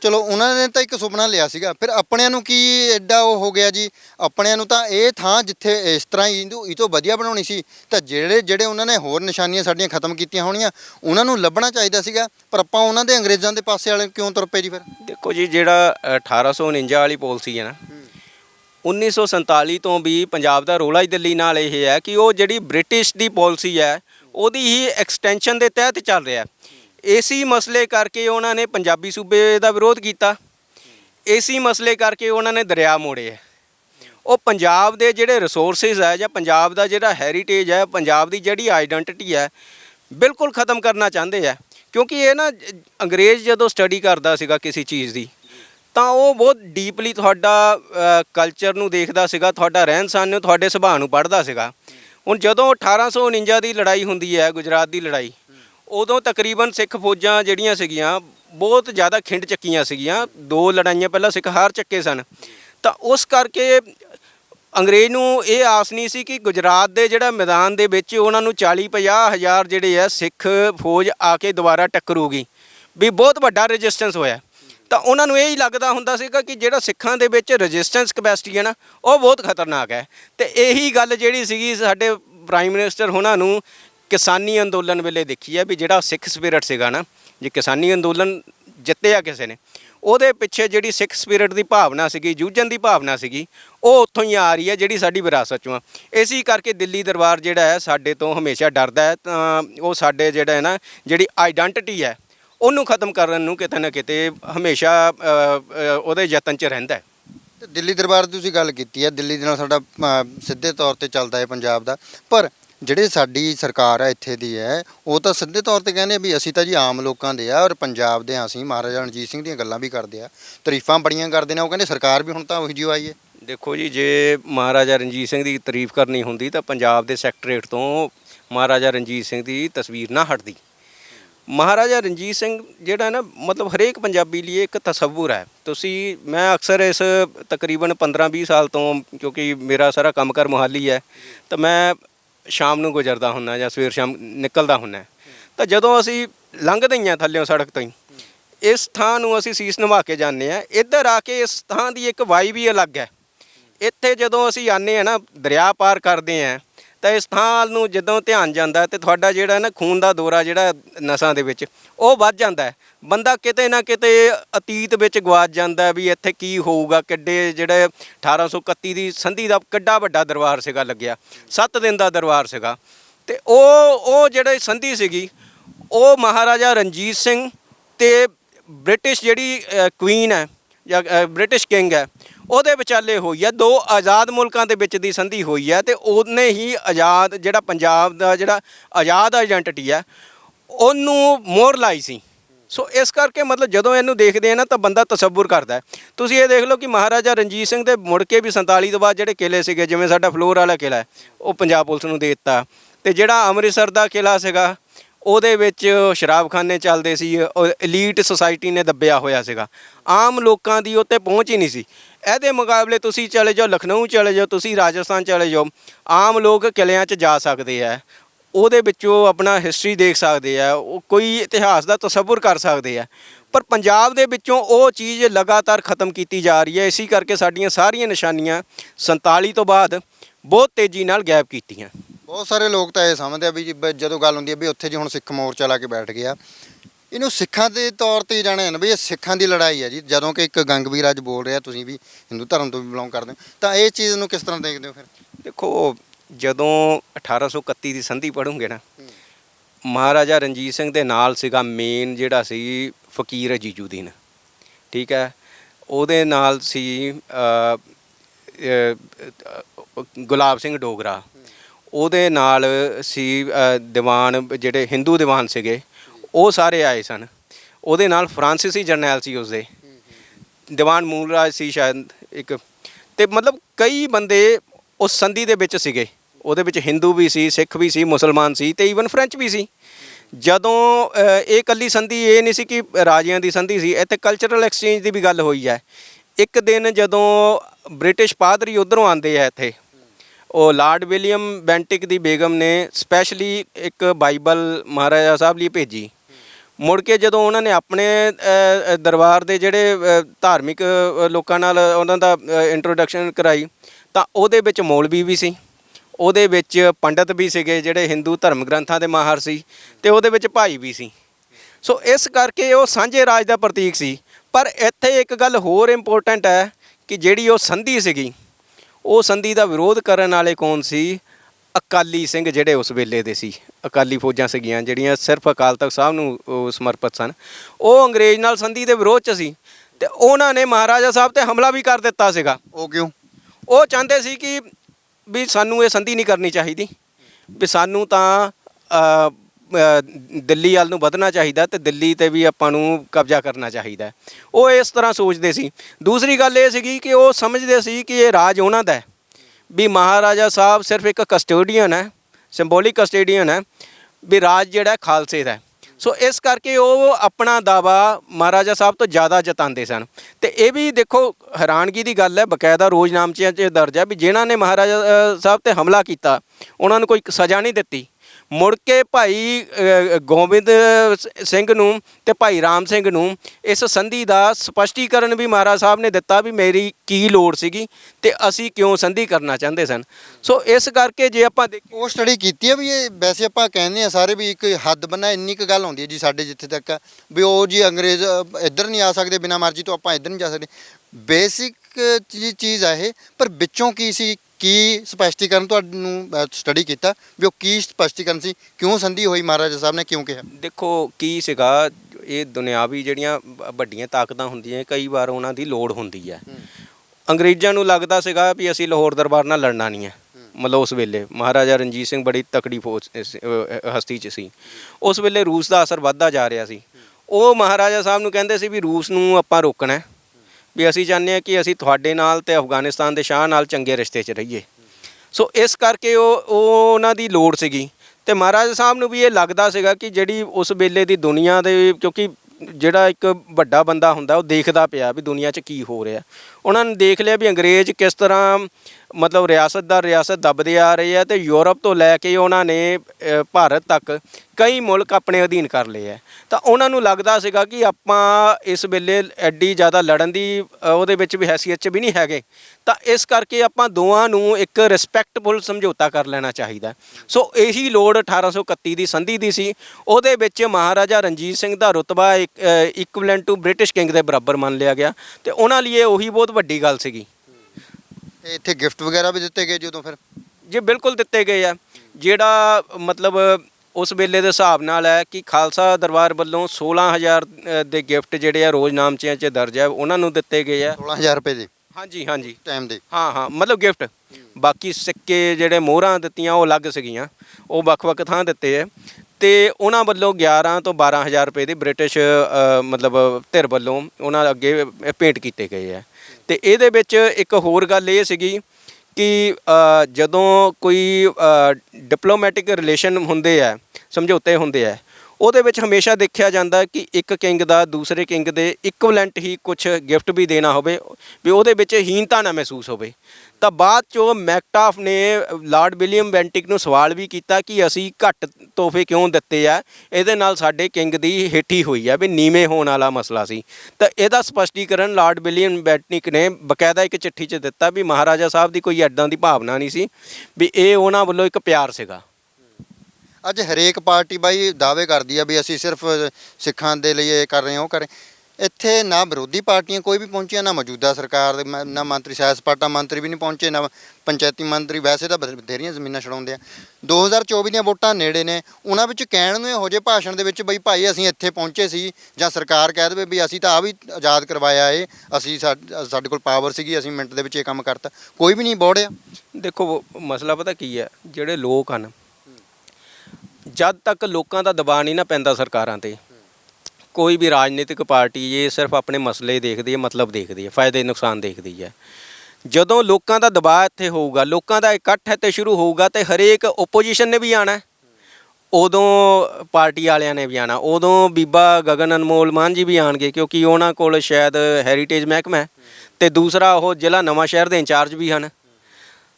ਚਲੋ ਉਹਨਾਂ ਨੇ ਤਾਂ ਇੱਕ ਸੁਪਨਾ ਲਿਆ ਸੀਗਾ। ਫਿਰ ਆਪਣਿਆਂ ਨੂੰ ਕੀ ਐਡਾ ਉਹ ਹੋ ਗਿਆ ਜੀ? ਆਪਣਿਆਂ ਨੂੰ ਤਾਂ ਇਹ ਥਾਂ ਜਿੱਥੇ ਇਸ ਤਰ੍ਹਾਂ ਹੀ ਇਹਨੂੰ- ਇਹ ਤੋਂ ਵਧੀਆ ਬਣਾਉਣੀ ਸੀ ਤਾਂ ਜਿਹੜੇ ਜਿਹੜੇ ਉਹਨਾਂ ਨੇ ਹੋਰ ਨਿਸ਼ਾਨੀਆਂ ਸਾਡੀਆਂ ਖਤਮ ਕੀਤੀਆਂ ਹੋਣੀਆਂ ਉਹਨਾਂ ਨੂੰ ਲੱਭਣਾ ਚਾਹੀਦਾ ਸੀਗਾ। ਪਰ ਆਪਾਂ ਉਹਨਾਂ ਦੇ ਅੰਗਰੇਜ਼ਾਂ ਦੇ ਪਾਸੇ ਵਾਲੇ ਕਿਉਂ ਤੁਰ ਪਏ ਜੀ ਫਿਰ? ਦੇਖੋ ਜੀ ਜਿਹੜਾ ਅ, 1849 ਵਾਲੀ ਪਾਲਿਸੀ ਹੈ ਨਾ 1947 ਤੋਂ ਵੀ ਪੰਜਾਬ ਦਾ ਰੋਲਾ ਹੀ ਦਿੱਲੀ ਨਾਲ ਇਹ ਹੈ ਕਿ ਉਹ ਜਿਹੜੀ ਬ੍ਰਿਟਿਸ਼ ਦੀ ਪਾਲਿਸੀ ਹੈ ਉਹਦੀ ਹੀ ਐਕਸਟੈਂਸ਼ਨ ਦੇ ਤਹਿਤ ਚੱਲ ਰਿਹਾ। ਏਸੀ ਮਸਲੇ ਕਰਕੇ ਉਹਨਾਂ ਨੇ ਪੰਜਾਬੀ ਸੂਬੇ ਦਾ ਵਿਰੋਧ ਕੀਤਾ। ਏਸੀ ਮਸਲੇ ਕਰਕੇ ਉਹਨਾਂ ਨੇ ਦਰਿਆ ਮੋੜੇ ਹੈ। ਉਹ ਪੰਜਾਬ ਦੇ ਜਿਹੜੇ ਰਿਸੋਰਸਸ ਹੈ ਜਾਂ ਪੰਜਾਬ ਦਾ ਜਿਹੜਾ ਹੈਰੀਟੇਜ ਹੈ, ਪੰਜਾਬ ਦੀ ਜਿਹੜੀ ਆਈਡੈਂਟੀਟੀ ਹੈ, ਬਿਲਕੁਲ ਖਤਮ ਕਰਨਾ ਚਾਹੁੰਦੇ ਆ ਕਿਉਂਕਿ ਇਹ ਨਾ ਅੰਗਰੇਜ਼ ਜਦੋਂ ਸਟੱਡੀ ਕਰਦਾ ਸੀਗਾ ਕਿਸੇ ਚੀਜ਼ ਦੀ, ਤਾਂ ਉਹ ਬਹੁਤ ਡੀਪਲੀ ਤੁਹਾਡਾ ਕਲਚਰ ਨੂੰ ਦੇਖਦਾ ਸੀਗਾ, ਤੁਹਾਡਾ ਰਹਿਣ ਸਹਿਣ ਨੂੰ, ਤੁਹਾਡੇ ਸੁਭਾਅ ਨੂੰ ਪੜ੍ਹਦਾ ਸੀਗਾ। ਹੁਣ ਜਦੋਂ 1849 ਦੀ ਲੜਾਈ ਹੁੰਦੀ ਹੈ, ਗੁਜਰਾਤ ਦੀ ਲੜਾਈ ਉਦੋਂ ਤਕਰੀਬਨ ਸਿੱਖ ਫੌਜਾਂ ਜਿਹੜੀਆਂ ਸੀਗੀਆਂ, ਬਹੁਤ ਜ਼ਿਆਦਾ ਖਿੰਡ ਚੱਕੀਆਂ ਸੀਗੀਆਂ। ਦੋ ਲੜਾਈਆਂ ਪਹਿਲਾਂ ਸਿੱਖ ਹਾਰ ਚੱਕੇ ਸਨ। ਤਾਂ ਉਸ ਕਰਕੇ ਅੰਗਰੇਜ਼ ਨੂੰ ਇਹ ਆਸ ਨਹੀਂ ਸੀ ਕਿ ਗੁਜਰਾਤ ਦੇ ਜਿਹੜਾ ਮੈਦਾਨ ਦੇ ਵਿੱਚ ਉਹਨਾਂ ਨੂੰ 40 50 ਹਜ਼ਾਰ ਜਿਹੜੇ ਆ ਸਿੱਖ ਫੌਜ ਆ ਕੇ ਦੁਬਾਰਾ ਟੱਕਰੂਗੀ। ਵੀ ਬਹੁਤ ਵੱਡਾ ਰੈਜ਼ਿਸਟੈਂਸ ਹੋਇਆ। ਤਾਂ ਉਹਨਾਂ ਨੂੰ ਇਹ ਹੀ ਲੱਗਦਾ ਹੁੰਦਾ ਸੀਗਾ ਕਿ ਜਿਹੜਾ ਸਿੱਖਾਂ ਦੇ ਵਿੱਚ ਰੈਜ਼ਿਸਟੈਂਸ ਕਪੈਸਿਟੀ ਹੈ ਨਾ, ਉਹ ਬਹੁਤ ਖਤਰਨਾਕ ਹੈ। ਤੇ ਇਹੀ ਗੱਲ ਜਿਹੜੀ ਸੀਗੀ ਸਾਡੇ ਪ੍ਰਾਈਮ ਮਿਨਿਸਟਰ ਉਹਨਾਂ ਨੂੰ ਕਿਸਾਨੀ ਅੰਦੋਲਨ ਵੇਲੇ ਦੇਖੀ ਹੈ ਵੀ ਜਿਹੜਾ ਸਿੱਖ ਸਪਿਰਿਟ ਸੀਗਾ ਨਾ, ਜੇ ਕਿਸਾਨੀ ਅੰਦੋਲਨ ਜਿੱਤਿਆ ਕਿਸੇ ਨੇ, ਉਹਦੇ ਪਿੱਛੇ ਜਿਹੜੀ ਸਿੱਖ ਸਪਿਰਿਟ ਦੀ ਭਾਵਨਾ ਸੀਗੀ, ਜੂਝਣ ਦੀ ਭਾਵਨਾ ਸੀਗੀ, ਉਹ ਉੱਥੋਂ ਹੀ ਆ ਰਹੀ ਹੈ ਜਿਹੜੀ ਸਾਡੀ ਵਿਰਾਸਤ ਚੋਂ ਆ। ਇਸੇ ਕਰਕੇ ਦਿੱਲੀ ਦਰਬਾਰ ਜਿਹੜਾ ਹੈ ਸਾਡੇ ਤੋਂ ਹਮੇਸ਼ਾ ਡਰਦਾ ਹੈ, ਤਾਂ ਉਹ ਸਾਡੇ ਜਿਹੜਾ ਹੈ ਨਾ, ਜਿਹੜੀ ਆਈਡੈਂਟੀਟੀ ਹੈ, ਉਹਨੂੰ ਖਤਮ ਕਰਨ ਨੂੰ ਕਿਤੇ ਨਾ ਕਿਤੇ ਹਮੇਸ਼ਾ ਉਹਦੇ ਯਤਨ 'ਚ ਰਹਿੰਦਾ ਹੈ। ਦਿੱਲੀ ਦਰਬਾਰ ਦੀ ਤੁਸੀਂ ਗੱਲ ਕੀਤੀ ਹੈ, ਦਿੱਲੀ ਦੇ ਨਾਲ ਸਾਡਾ ਸਿੱਧੇ ਤੌਰ ਤੇ ਚੱਲਦਾ ਹੈ ਪੰਜਾਬ ਦਾ, ਪਰ ਜਿਹੜੇ ਸਾਡੀ ਸਰਕਾਰ ਹੈ ਇੱਥੇ ਦੀ ਹੈ, ਉਹ ਤਾਂ ਸਿੱਧੇ ਤੌਰ ਤੇ ਕਹਿੰਦੇ ਵੀ ਅਸੀਂ ਤਾਂ ਜੀ ਆਮ ਲੋਕਾਂ ਦੇ ਆ ਔਰ ਪੰਜਾਬ ਦੇ ਹਾਂ ਅਸੀਂ, ਮਹਾਰਾਜਾ ਰਣਜੀਤ ਸਿੰਘ ਦੀਆਂ ਗੱਲਾਂ ਵੀ ਕਰਦੇ ਆ, ਤਾਰੀਫਾਂ ਬੜੀਆਂ ਕਰਦੇ ਨੇ, ਉਹ ਕਹਿੰਦੇ ਸਰਕਾਰ ਵੀ ਹੁਣ ਤਾਂ ਉਹੀ ਜਿਹੀ ਆਈ ਹੈ। ਦੇਖੋ ਜੀ, ਜੇ ਮਹਾਰਾਜਾ ਰਣਜੀਤ ਸਿੰਘ ਦੀ ਤਾਰੀਫ ਕਰਨੀ ਹੁੰਦੀ ਤਾਂ ਪੰਜਾਬ ਦੇ ਸੈਕਟਰੀਏਟ ਤੋਂ ਮਹਾਰਾਜਾ ਰਣਜੀਤ ਸਿੰਘ ਦੀ ਤਸਵੀਰ ਨਾ ਹਟਦੀ। ਮਹਾਰਾਜਾ ਰਣਜੀਤ ਸਿੰਘ ਜਿਹੜਾ ਨਾ, ਮਤਲਬ ਹਰੇਕ ਪੰਜਾਬੀ ਲਈ ਇੱਕ ਤਸੱਵੁਰ ਹੈ। ਤੁਸੀਂ, ਮੈਂ ਅਕਸਰ ਇਸ ਤਕਰੀਬਨ 15-20 ਸਾਲ ਤੋਂ, ਕਿਉਂਕਿ ਮੇਰਾ ਸਾਰਾ ਕੰਮਕਾਰ ਮੁਹਾਲੀ ਹੈ, ਤਾਂ ਮੈਂ ਸ਼ਾਮ ਨੂੰ ਗੁਜ਼ਰਦਾ ਹੁੰਨਾ ਜਾਂ ਸਵੇਰ ਸ਼ਾਮ ਨਿਕਲਦਾ ਹੁੰਨਾ ਤਾਂ ਜਦੋਂ ਅਸੀਂ ਲੰਘਦੇ ਹੀ ਹਾਂ ਥੱਲਿਓਂ ਸੜਕ ਤੋਂ ਹੀ, ਇਸ ਥਾਂ ਨੂੰ ਅਸੀਂ ਸੀਸ ਨਿਭਾ ਕੇ ਜਾਂਦੇ ਆ ਇੱਧਰ ਆ ਕੇ ਇਸ ਥਾਂ ਦੀ ਇੱਕ ਵਾਈ ਵੀ ਅਲੱਗ ਹੈ। ਇੱਥੇ ਜਦੋਂ ਅਸੀਂ ਆਨੇ ਆ ਨਾ, ਦਰਿਆ ਪਾਰ ਕਰਦੇ ਆ ਤਾਂ ਇਸ ਥਾਂ ਨੂੰ ਜਦੋਂ ਧਿਆਨ ਜਾਂਦਾ ਤੇ ਤੁਹਾਡਾ ਜਿਹੜਾ ਨਾ ਖੂਨ ਦਾ ਦੌਰਾ ਜਿਹੜਾ ਨਸਾਂ ਦੇ ਵਿੱਚ, ਉਹ ਵੱਧ ਜਾਂਦਾ ਹੈ। ਬੰਦਾ ਕਿਤੇ ਨਾ ਕਿਤੇ ਅਤੀਤ ਵਿੱਚ ਗਵਾਚ ਜਾਂਦਾ ਵੀ ਇੱਥੇ ਕੀ ਹੋਊਗਾ, ਕਿੱਡੇ ਜਿਹੜੇ 1831 ਦੀ ਸੰਧੀ ਦਾ ਕਿੱਡਾ ਵੱਡਾ ਦਰਬਾਰ ਸੀਗਾ ਲੱਗਿਆ 7 ਦਿਨ ਦਾ ਦਰਬਾਰ ਸੀਗਾ। ਤੇ ਉਹ ਉਹ ਜਿਹੜੇ ਸੰਧੀ ਸੀਗੀ, ਉਹ ਮਹਾਰਾਜਾ ਰਣਜੀਤ ਸਿੰਘ ਤੇ ਬ੍ਰਿਟਿਸ਼ ਜਿਹੜੀ ਕੁਈਨ ਹੈ ਜਾਂ ਬ੍ਰਿਟਿਸ਼ ਕਿੰਗ ਹੈ ਉਹਦੇ ਵਿਚਾਲੇ ਹੋਈ ਹੈ ਦੋ ਆਜ਼ਾਦ ਮੁਲਕਾਂ ਦੇ ਵਿੱਚ ਦੀ ਸੰਧੀ ਹੋਈ ਹੈ ਤੇ ਉਹਨੇ ਹੀ ਆਜ਼ਾਦ ਜਿਹੜਾ ਪੰਜਾਬ ਦਾ ਜਿਹੜਾ ਆਜ਼ਾਦ ਆਇਡੈਂਟੀਟੀ ਹੈ ਉਹਨੂੰ ਮੋਹਰ ਲਾਈ ਸੀ। ਸੋ ਇਸ ਕਰਕੇ ਮਤਲਬ ਜਦੋਂ ਇਹਨੂੰ ਦੇਖਦੇ ਆ ਨਾ ਤਾਂ ਬੰਦਾ ਤਸੱਵੁਰ ਕਰਦਾ ਹੈ। ਤੁਸੀਂ ਇਹ ਦੇਖ ਲਓ ਕਿ ਮਹਾਰਾਜਾ ਰਣਜੀਤ ਸਿੰਘ ਦੇ ਮੁੜ ਕੇ ਵੀ 47 ਤੋਂ ਬਾਅਦ ਜਿਹੜੇ ਕਿਲੇ ਸੀਗੇ, ਜਿਵੇਂ ਸਾਡਾ ਫਲੋਰ ਵਾਲਾ ਕਿਲਾ ਹੈ, ਉਹ ਪੰਜਾਬ ਪੁਲਿਸ ਨੂੰ ਦੇ ਦਿੱਤਾ। ਤੇ ਜਿਹੜਾ ਅੰਮ੍ਰਿਤਸਰ ਦਾ ਕਿਲਾ ਸੀਗਾ, ਉਹਦੇ ਵਿੱਚ ਸ਼ਰਾਬਖਾਨੇ ਚੱਲਦੇ ਸੀ, ਉਹ 엘ੀਟ ਸੁਸਾਇਟੀ ਨੇ ਦੱਬਿਆ ਹੋਇਆ ਸੀਗਾ। ਆਮ ਲੋਕਾਂ ਦੀ ਉੱਤੇ ਪਹੁੰਚ ਹੀ ਨਹੀਂ ਸੀ। ਇਹਦੇ ਮੁਕਾਬਲੇ ਤੁਸੀਂ ਚਲੇ ਜਾਓ, ਲਖਨਊ ਚਲੇ ਜਾਓ, ਤੁਸੀਂ ਰਾਜਸਥਾਨ ਚਲੇ ਜਾਓ, ਆਮ ਲੋਕ ਕਿਲਿਆਂ 'ਚ ਜਾ ਸਕਦੇ ਆ। ਉਹਦੇ ਵਿੱਚੋਂ ਆਪਣਾ ਹਿਸਟਰੀ ਦੇਖ ਸਕਦੇ ਆ, ਉਹ ਕੋਈ ਇਤਿਹਾਸ ਦਾ ਤਸੱਵੁਰ ਕਰ ਸਕਦੇ ਆ। ਪਰ ਪੰਜਾਬ ਦੇ ਵਿੱਚੋਂ ਉਹ ਚੀਜ਼ ਲਗਾਤਾਰ ਖਤਮ ਕੀਤੀ ਜਾ ਰਹੀ ਹੈ, ਇਸੇ ਕਰਕੇ ਸਾਡੀਆਂ ਸਾਰੀਆਂ ਨਿਸ਼ਾਨੀਆਂ 47 ਤੋਂ ਬਾਅਦ ਬਹੁਤ ਤੇਜ਼ੀ ਨਾਲ ਗਾਇਬ ਕੀਤੀਆਂ। ਬਹੁਤ ਸਾਰੇ ਲੋਕ ਤਾਂ ਇਹ ਸਮਝਦੇ ਆ ਵੀ ਜੀ ਬ- ਜਦੋਂ ਗੱਲ ਹੁੰਦੀ ਹੈ ਵੀ ਉੱਥੇ ਜੀ ਹੁਣ ਸਿੱਖ ਮੋਰਚਾ ਲਾ ਕੇ ਬੈਠ ਗਿਆ ਇਹਨੂੰ ਸਿੱਖਾਂ ਦੇ ਤੌਰ ਤੇ ਜਾਣਿਆ ਜਾਂਦਾ ਵੀ ਇਹ ਸਿੱਖਾਂ ਦੀ ਲੜਾਈ ਹੈ ਜੀ। ਜਦੋਂ ਕਿ ਇੱਕ ਗੰਗਵੀਰ ਅੱਜ ਬੋਲ ਰਿਹਾ ਤੁਸੀਂ ਵੀ ਹਿੰਦੂ ਧਰਮ ਤੋਂ ਵੀ ਬਿਲੋਂਗ ਕਰਦੇ ਹੋ। ਤਾਂ ਇਹ ਚੀਜ਼ ਨੂੰ ਕਿਸ ਤਰ੍ਹਾਂ ਦੇਖਦੇ ਹੋ ਫਿਰ? ਦੇਖੋ ਜਦੋਂ 1831 ਦੀ ਸੰਧੀ ਪੜੂਗੇ ਨਾ ਮਹਾਰਾਜਾ ਰਣਜੀਤ ਸਿੰਘ ਦੇ ਨਾਲ ਸੀਗਾ ਮੇਨ ਜਿਹੜਾ ਸੀ ਫਕੀਰ ਅਜੀਜੂਦੀਨ ਠੀਕ ਹੈ? ਉਹਦੇ ਨਾਲ ਸੀ ਗੁਲਾਬ ਸਿੰਘ ਡੋਗਰਾ। ਉਹਦੇ ਨਾਲ ਸੀ ਦੀਵਾਨ ਜਿਹੜੇ ਹਿੰਦੂ ਦੀਵਾਨ ਸੀਗੇ ਉਹ ਸਾਰੇ ਆਏ ਸਨ। ਉਹਦੇ ਨਾਲ ਫਰਾਂਸੀਸੀ ਜਰਨੈਲ ਸੀ ਉਸਦੇ। ਦੀਵਾਨ ਮੂਲਰਾਜ ਸੀ ਸ਼ਾਇਦ ਇੱਕ। ਤੇ ਮਤਲਬ ਕਈ ਬੰਦੇ ਉਸ ਸੰਧੀ ਦੇ ਵਿੱਚ ਸੀਗੇ। ਉਹਦੇ ਵਿੱਚ ਹਿੰਦੂ ਵੀ ਸੀ, ਸਿੱਖ ਵੀ ਸੀ, ਮੁਸਲਮਾਨ ਸੀ ਤੇ ਈਵਨ ਫ੍ਰੈਂਚ ਵੀ ਸੀ। ਜਦੋਂ ਇਹ ਕੱਲੀ ਸੰਧੀ, ਇਹ ਨਹੀਂ ਸੀ ਕਿ ਰਾਜਿਆਂ ਦੀ ਸੰਧੀ ਸੀ, ਇੱਥੇ ਕਲਚਰਲ ਐਕਸਚੇਂਜ ਦੀ ਵੀ ਗੱਲ ਹੋਈ ਹੈ। ਇੱਕ ਦਿਨ ਜਦੋਂ ਬ੍ਰਿਟਿਸ਼ ਪਾਦਰੀ ਉਧਰੋਂ ਆਉਂਦੇ ਆ ਇੱਥੇ, ਉਹ ਲਾਰਡ ਵਿਲੀਅਮ ਬੈਂਟਿਕ ਦੀ ਬੇਗਮ ਨੇ ਸਪੈਸ਼ਲੀ ਇੱਕ ਬਾਈਬਲ ਮਹਾਰਾਜਾ ਸਾਹਿਬ ਲਈ ਭੇਜੀ। ਮੁੜ ਕੇ ਜਦੋਂ ਉਹਨਾਂ ਨੇ ਆਪਣੇ ਅ, ਅ, ਦਰਬਾਰ ਦੇ ਜਿਹੜੇ ਅ, ਧਾਰਮਿਕ ਅ, ਲੋਕਾਂ ਨਾਲ ਉਹਨਾਂ ਦਾ ਇੰਟਰੋਡਕਸ਼ਨ ਕਰਾਈ ਤਾਂ ਉਹਦੇ ਵਿੱਚ ਮੌਲਵੀ ਵੀ ਸੀ। ਉਹਦੇ ਵਿੱਚ ਪੰਡਤ ਵੀ ਸੀਗੇ ਜਿਹੜੇ ਹਿੰਦੂ ਧਰਮ ਗ੍ਰੰਥਾਂ ਦੇ ਮਾਹਰ ਸੀ ਤੇ ਉਹਦੇ ਵਿੱਚ ਭਾਈ ਵੀ ਸੀ। ਸੋ ਇਸ ਕਰਕੇ ਉਹ ਸਾਂਝੇ ਰਾਜ ਦਾ ਪ੍ਰਤੀਕ ਸੀ। ਪਰ ਇੱਥੇ ਇੱਕ ਗੱਲ ਹੋਰ ਇੰਪੋਰਟੈਂਟ ਹੈ ਕਿ ਜਿਹੜੀ ਉਹ ਸੰਧੀ ਸੀਗੀ ਉਹ ਸੰਧੀ ਦਾ ਵਿਰੋਧ ਕਰਨ ਵਾਲੇ ਕੌਣ ਸੀ? ਅਕਾਲੀ ਸਿੰਘ ਜਿਹੜੇ ਉਸ ਵੇਲੇ ਦੇ ਸੀ ਅਕਾਲੀ ਫੌਜਾਂ ਸੀਗੀਆਂ ਜਿਹੜੀਆਂ ਸਿਰਫ ਅਕਾਲ ਤਖਤ ਸਾਹਿਬ ਨੂੰ ਉਹ ਸਮਰਪਿਤ ਸਨ। ਉਹ ਅੰਗਰੇਜ਼ ਨਾਲ ਸੰਧੀ ਦੇ ਵਿਰੋਧ ਚ ਸੀ ਤੇ ਉਹਨਾਂ ਨੇ ਮਹਾਰਾਜਾ ਸਾਹਿਬ ਤੇ ਹਮਲਾ ਵੀ ਕਰ ਦਿੱਤਾ ਸੀਗਾ। ਉਹ ਕਿਉਂ? ਉਹ ਚਾਹੁੰਦੇ ਸੀ ਕਿ ਵੀ ਸਾਨੂੰ ਇਹ ਸੰਧੀ ਨਹੀਂ ਕਰਨੀ ਚਾਹੀਦੀ ਵੀ ਸਾਨੂੰ ਤਾਂ ਅ, ਅ, ਦਿੱਲੀ ਵੱਲ ਨੂੰ ਵਧਣਾ ਚਾਹੀਦਾ ਤੇ ਦਿੱਲੀ ਤੇ ਵੀ ਆਪਾਂ ਨੂੰ ਕਬਜ਼ਾ ਕਰਨਾ ਚਾਹੀਦਾ। ਹੈ। ਉਹ ਇਸ ਤਰ੍ਹਾਂ ਸੋਚਦੇ ਸੀ। ਦੂਸਰੀ ਗੱਲ ਇਹ ਸੀਗੀ ਕਿ ਉਹ ਸਮਝਦੇ ਸੀ ਕਿ ਇਹ ਰਾਜ ਉਹਨਾਂ ਦਾ ਹੈ। ਵੀ ਮਹਾਰਾਜਾ ਸਾਹਿਬ ਸਿਰਫ ਇੱਕ ਕਸਟੋਡੀਅਨ ਹੈ ਸਿੰਬੋਲਿਕ ਕਸਟੋਡੀਅਨ ਹੈ, ਵੀ ਰਾਜ ਜਿਹੜਾ ਖਾਲਸੇ ਦਾ ਸੋ ਇਸ ਕਰਕੇ ਉਹ ਆਪਣਾ ਦਾਵਾ ਮਹਾਰਾਜਾ ਸਾਹਿਬ ਤੋਂ ਜ਼ਿਆਦਾ ਜਤਾਉਂਦੇ ਸਨ। ਤੇ ਇਹ ਵੀ ਦੇਖੋ, ਹੈਰਾਨਗੀ ਦੀ ਗੱਲ ਹੈ, ਬਕਾਇਦਾ ਰੋਜ਼ਨਾਮਚਿਆਂ 'ਚ ਦਰਜ ਹੈ ਵੀ ਜਿਨ੍ਹਾਂ ਨੇ ਮਹਾਰਾਜਾ ਸਾਹਿਬ ਤੇ ਹਮਲਾ ਕੀਤਾ, ਉਹਨਾਂ ਨੂੰ ਕੋਈ ਸਜ਼ਾ ਨਹੀਂ ਦਿੱਤੀ। ਮੁੜ ਕੇ ਭਾਈ ਗੋਬਿੰਦ ਸਿੰਘ ਨੂੰ ਤੇ ਭਾਈ ਰਾਮ ਸਿੰਘ ਨੂੰ ਇਸ ਸੰਧੀ ਦਾ ਸਪਸ਼ਟੀਕਰਨ ਵੀ ਮਹਾਰਾਜ ਸਾਹਿਬ ਨੇ ਦਿੱਤਾ ਵੀ ਮੇਰੀ ਕੀ ਲੋੜ ਸੀਗੀ ਤੇ ਅਸੀਂ ਕਿਉਂ ਸੰਧੀ ਕਰਨਾ ਚਾਹੁੰਦੇ ਸਨ। ਸੋ ਇਸ ਕਰਕੇ ਜੇ ਆਪਾਂ ਦੇਖੀਏ ਉਹ ਸਟੱਡੀ ਕੀਤੀ ਹੈ ਵੀ ਇਹ ਵੈਸੇ ਆਪਾਂ ਕਹਿੰਦੇ ਆ ਸਾਰੇ ਵੀ ਇੱਕ ਹੱਦ ਬੰਨਾ ਇੰਨੀ ਕੁ ਗੱਲ ਹੁੰਦੀ ਹੈ ਜੀ ਸਾਡੇ ਜਿੱਥੇ ਤੱਕ ਵੀ ਉਹ ਜੀ ਅੰਗਰੇਜ਼ ਇੱਧਰ ਨਹੀਂ ਆ ਸਕਦੇ ਬਿਨਾ ਮਰਜ਼ੀ ਤੋਂ ਆਪਾਂ ਇੱਧਰ ਨਹੀਂ ਜਾ ਸਕਦੇ। ਬੇਸਿਕ ਜੀ ਚੀਜ਼ ਆ ਇਹ, ਪਰ ਵਿੱਚੋਂ ਕੀ ਸੀ ਕੀ ਸਪਸ਼ਟੀਕਰਨ ਤੁਹਾਨੂੰ ਸਟੱਡੀ ਕੀਤਾ ਵੀ ਉਹ ਕੀ ਸਪਸ਼ਟੀਕਰਨ ਸੀ ਕਿਉਂ ਸੰਧੀ ਹੋਈ ਮਹਾਰਾਜਾ ਸਾਹਿਬ ਨੇ ਕਿਉਂ ਕਿਹਾ? ਦੇਖੋ ਕੀ ਸੀਗਾ ਇਹ ਦੁਨਿਆਵੀ ਜਿਹੜੀਆਂ ਵੱਡੀਆਂ ਤਾਕਤਾਂ ਹੁੰਦੀਆਂ ਕਈ ਵਾਰ ਉਹਨਾਂ ਦੀ ਲੋੜ ਹੁੰਦੀ ਹੈ। ਅੰਗਰੇਜ਼ਾਂ ਨੂੰ ਲੱਗਦਾ ਸੀਗਾ ਵੀ ਅਸੀਂ ਲਾਹੌਰ ਦਰਬਾਰ ਨਾਲ ਲੜਨਾ ਨਹੀਂ ਹੈ। ਮਤਲਬ ਉਸ ਵੇਲੇ। ਮਹਾਰਾਜਾ ਰਣਜੀਤ ਸਿੰਘ ਬੜੀ ਤਕੜੀ ਫੌਜ ਹਸਤੀ 'ਚ ਸੀ। ਉਸ ਵੇਲੇ ਰੂਸ ਦਾ ਅਸਰ ਵੱਧਦਾ ਜਾ ਰਿਹਾ ਸੀ। ਉਹ ਮਹਾਰਾਜਾ ਸਾਹਿਬ ਨੂੰ ਕਹਿੰਦੇ ਸੀ ਵੀ ਰੂਸ ਨੂੰ ਆਪਾਂ ਰੋਕਣਾ ਹੈ। ਵੀ ਅਸੀਂ ਚਾਹੁੰਦੇ ਹਾਂ ਕਿ ਅਸੀਂ ਤੁਹਾਡੇ ਨਾਲ ਤੇ ਅਫਗਾਨਿਸਤਾਨ ਦੇ ਸ਼ਾਹ ਨਾਲ ਚੰਗੇ ਰਿਸ਼ਤੇ 'ਚ ਰਹੀਏ। ਸੋ ਇਸ ਕਰਕੇ ਉਹ ਉਹ ਉਹਨਾਂ ਦੀ ਲੋੜ ਸੀਗੀ। ਤੇ ਮਹਾਰਾਜ ਸਾਹਿਬ ਨੂੰ ਵੀ ਇਹ ਲੱਗਦਾ ਸੀਗਾ ਕਿ ਜਿਹੜੀ ਉਸ ਵੇਲੇ ਦੀ ਦੁਨੀਆ ਦੇ, ਕਿਉਂਕਿ ਜਿਹੜਾ ਇੱਕ ਵੱਡਾ ਬੰਦਾ ਹੁੰਦਾ, ਉਹ ਦੇਖਦਾ ਪਿਆ ਵੀ ਦੁਨੀਆ 'ਚ ਕੀ ਹੋ ਰਿਹਾ। ਉਹਨਾਂ ਨੇ ਦੇਖ ਲਿਆ ਵੀ ਅੰਗਰੇਜ਼ ਕਿਸ ਤਰ੍ਹਾਂ, ਮਤਲਬ ਰਿਆਸਤ ਦਾ ਰਿਆਸਤ ਦੱਬਦੇ ਆ ਰਹੇ ਆ ਤੇ ਯੂਰਪ ਤੋਂ ਲੈ ਕੇ ਉਹਨਾਂ ਨੇ ਭਾਰਤ ਤੱਕ ਕਈ ਮੁਲਕ ਆਪਣੇ ਅਧੀਨ ਕਰ ਲਏ ਆ ਤਾਂ ਉਹਨਾਂ ਨੂੰ ਲੱਗਦਾ ਸੀਗਾ ਕਿ ਆਪਾਂ ਇਸ ਵੇਲੇ ਐਡੀ ਜ਼ਿਆਦਾ ਲੜਨ ਦੀ ਅ, ਉਹਦੇ ਵਿੱਚ ਵੀ ਹੈਸੀਅਤ 'ਚ ਵੀ ਨਹੀਂ ਹੈਗੇ। ਤਾਂ ਇਸ ਕਰਕੇ ਆਪਾਂ ਦੋਵਾਂ ਨੂੰ ਇੱਕ ਰਿਸਪੈਕਟਫੁਲ ਸਮਝੌਤਾ ਕਰ ਲੈਣਾ ਚਾਹੀਦਾ ਸੋ ਇਹੀ ਲੋੜ 1831 ਦੀ ਸੰਧੀ ਦੀ ਸੀ। ਉਹਦੇ ਵਿੱਚ ਮਹਾਰਾਜਾ ਰਣਜੀਤ ਸਿੰਘ ਦਾ ਰੁਤਬਾ ਇਕੁਇਵਲੈਂਟ ਟੂ ਬ੍ਰਿਟਿਸ਼ ਕਿੰਗ ਦੇ ਬਰਾਬਰ ਮੰਨ ਲਿਆ ਗਿਆ। ਤੇ ਉਹਨਾਂ ਲਈ ਇਹ ਉਹੀ ਬਹੁਤ ਵੱਡੀ ਗੱਲ ਸੀਗੀ। ਇੱਥੇ ਗਿਫਟ ਵਗੈਰਾ ਵੀ ਦਿੱਤੇ ਗਏ ਜਦੋਂ ਫਿਰ? ਜੀ ਬਿਲਕੁਲ ਦਿੱਤੇ ਗਏ ਆ। ਜਿਹੜਾ ਮਤਲਬ ਉਸ ਵੇਲੇ ਦੇ ਹਿਸਾਬ ਨਾਲ ਹੈ ਕਿ ਖਾਲਸਾ ਦਰਬਾਰ ਵੱਲੋਂ 16000 ਅ, ਦੇ ਗਿਫਟ ਜਿਹੜੇ ਆ ਰੋਜ਼ ਨਾਮਚਿਆਂ 'ਚ ਦਰਜ ਹੈ ਉਹਨਾਂ ਨੂੰ ਦਿੱਤੇ ਗਏ ਆ। 16000 ਰੁਪਏ ਦੇ? ਹਾਂਜੀ ਹਾਂਜੀ। ਟਾਈਮ ਦੇ? ਹਾਂ ਹਾਂ ਮਤਲਬ ਗਿਫਟ। ਬਾਕੀ ਸਿੱਕੇ ਜਿਹੜੇ ਮੋਹਰਾਂ ਦਿੱਤੀਆਂ ਉਹ ਅਲੱਗ ਸੀਗੀਆਂ। ਉਹ ਵੱਖ-ਵੱਖ ਥਾਂ ਦਿੱਤੇ ਆ। ਤੇ ਉਹਨਾਂ ਵੱਲੋਂ 11 ਤੋਂ 12000 ਰੁਪਏ ਦੀ ਬ੍ਰਿਟਿਸ਼ ਮਤਲਬ ਧਿਰ ਵੱਲੋਂ ਉਹਨਾਂ ਅੱਗੇ ਭੇਂਟ ਕੀਤੇ ਗਏ ਆ। ਤੇ ਇਹਦੇ ਵਿੱਚ ਇੱਕ ਹੋਰ ਗੱਲ ਇਹ ਸੀਗੀ ਕਿ ਜਦੋਂ ਕੋਈ ਡਿਪਲੋਮੈਟਿਕ ਰਿਲੇਸ਼ਨ ਹੁੰਦੇ ਆ ਸਮਝੌਤੇ ਹੁੰਦੇ ਆ ਉਹਦੇ ਵਿੱਚ ਹਮੇਸ਼ਾ ਦੇਖਿਆ ਜਾਂਦਾ ਕਿ ਇੱਕ ਕਿੰਗ ਦਾ ਦੂਸਰੇ ਕਿੰਗ ਦੇ ਇਕੁਇਵਲੈਂਟ ਹੀ ਕੁਝ ਗਿਫਟ ਵੀ ਦੇਣਾ ਹੋਵੇ, ਵੀ ਉਹਦੇ ਵਿੱਚ ਹੀਨਤਾ ਨਾ ਮਹਿਸੂਸ ਹੋਵੇ। ਤਾਂ ਬਾਅਦ ਚੋਂ ਮੈਕਟਾਫ ਨੇ, ਲਾਰਡ ਵਿਲੀਅਮ ਬੈਂਟਿਕ ਨੂੰ ਸਵਾਲ ਵੀ ਕੀਤਾ ਕਿ ਅਸੀਂ ਘੱਟ ਤੋਹਫੇ ਕਿਉਂ ਦਿੱਤੇ ਆ? ਇਹਦੇ ਨਾਲ ਸਾਡੇ ਕਿੰਗ ਦੀ ਹੇਠੀ ਹੋਈ ਆ ਵੀ ਨੀਵੇਂ ਹੋਣ ਵਾਲਾ ਮਸਲਾ ਸੀ। ਤਾਂ ਇਹਦਾ ਸਪਸ਼ਟੀਕਰਨ ਲਾਰਡ ਵਿਲੀਅਮ ਬੈਂਟਿਕ ਨੇ ਬਕਾਇਦਾ ਇੱਕ ਚਿੱਠੀ 'ਚ ਦਿੱਤਾ ਵੀ ਮਹਾਰਾਜਾ ਸਾਹਿਬ ਦੀ ਕੋਈ ਐਦਾਂ ਦੀ ਭਾਵਨਾ ਨਹੀਂ ਸੀ ਵੀ ਇਹ ਉਹਨਾਂ ਵੱਲੋਂ ਇੱਕ ਪਿਆਰ ਸੀਗਾ। ਅੱਜ ਹਰੇਕ ਪਾਰਟੀ ਬਾਈ ਦਾਅਵੇ ਕਰਦੀ ਆ ਵੀ ਅਸੀਂ ਸਿਰਫ ਸਿੱਖਾਂ ਦੇ ਲਈ ਇਹ ਕਰ ਰਹੇ ਹਾਂ, ਉਹ ਕਰ ਰਹੇ ਇੱਥੇ ਨਾ ਵਿਰੋਧੀ ਪਾਰਟੀਆਂ ਕੋਈ ਵੀ ਪਹੁੰਚੀਆਂ, ਨਾ ਮੌਜੂਦਾ ਸਰਕਾਰ ਦੇ, ਮ- ਨਾ ਮੰਤਰੀ, ਸੈਰ ਸਪਾਟਾ ਮੰਤਰੀ ਵੀ ਨਹੀਂ ਪਹੁੰਚੇ, ਨਾ ਪੰਚਾਇਤੀ ਮੰਤਰੀ। ਵੈਸੇ ਤਾਂ ਬਥ- ਬਥੇਰੀਆਂ ਜ਼ਮੀਨਾਂ ਛਡਾਉਂਦੇ ਆ। 2024 ਦੀਆਂ ਵੋਟਾਂ ਨੇੜੇ ਨੇ। ਉਹਨਾਂ ਵਿੱਚ ਕਹਿਣ ਨੂੰ ਇਹੋ ਜਿਹੇ ਭਾਸ਼ਣ ਦੇ ਵਿੱਚ ਬਈ ਭਾਈ ਅਸੀਂ ਇੱਥੇ ਪਹੁੰਚੇ ਸੀ ਜਾਂ ਸਰਕਾਰ ਕਹਿ ਦੇਵੇ ਵੀ ਅਸੀਂ ਤਾਂ ਆ ਵੀ ਆਜ਼ਾਦ ਕਰਵਾਇਆ ਏ, ਅਸੀਂ ਸਾ- ਸਾਡੇ ਕੋਲ ਪਾਵਰ ਸੀਗੀ, ਅਸੀਂ ਮਿੰਟ ਦੇ ਵਿੱਚ ਇਹ ਕੰਮ ਕਰਤਾ। ਕੋਈ ਵੀ ਨਹੀਂ ਬੋੜਿਆ। ਦੇਖੋ, ਮਸਲਾ ਪਤਾ ਕੀ ਹੈ? ਜਿਹੜੇ ਲੋਕ ਹਨ ਜਦ ਤੱਕ ਲੋਕਾਂ ਦਾ ਦਬਾਅ ਨਹੀਂ ਨਾ ਪੈਂਦਾ ਸਰਕਾਰਾਂ ਤੇ, ਕੋਈ ਵੀ ਰਾਜਨੀਤਿਕ ਪਾਰਟੀ ਇਹ ਸਿਰਫ ਆਪਣੇ ਮਸਲੇ ਦੇਖਦੀ ਹੈ, ਮਤਲਬ ਦੇਖਦੀ ਹੈ, ਫਾਇਦੇ ਨੁਕਸਾਨ ਦੇਖਦੀ ਹੈ। ਜਦੋਂ ਲੋਕਾਂ ਦਾ ਦਬਾਅ ਇੱਥੇ ਹੋਊਗਾ, ਲੋਕਾਂ ਦਾ ਇਕੱਠ ਇੱਥੇ ਸ਼ੁਰੂ ਹੋਊਗਾ ਤੇ ਹਰੇਕ ਓਪੋਜੀਸ਼ਨ ਨੇ ਵੀ ਆਣਾ ਉਦੋਂ ਪਾਰਟੀ ਵਾਲਿਆਂ ਨੇ ਵੀ ਆਣਾ, ਉਦੋਂ ਬੀਬਾ ਗਗਨ ਅਨਮੋਲ ਮਾਨ ਜੀ ਵੀ ਆਣਗੇ, ਕਿਉਂਕਿ ਉਹਨਾਂ ਕੋਲ ਸ਼ਾਇਦ ਹੈਰੀਟੇਜ ਮਹਿਕਮਾ ਹੈ ਤੇ ਦੂਸਰਾ ਉਹ ਜ਼ਿਲ੍ਹਾ ਨਵਾਂ ਸ਼ਹਿਰ ਦੇ ਇੰਚਾਰਜ ਵੀ ਹਨ।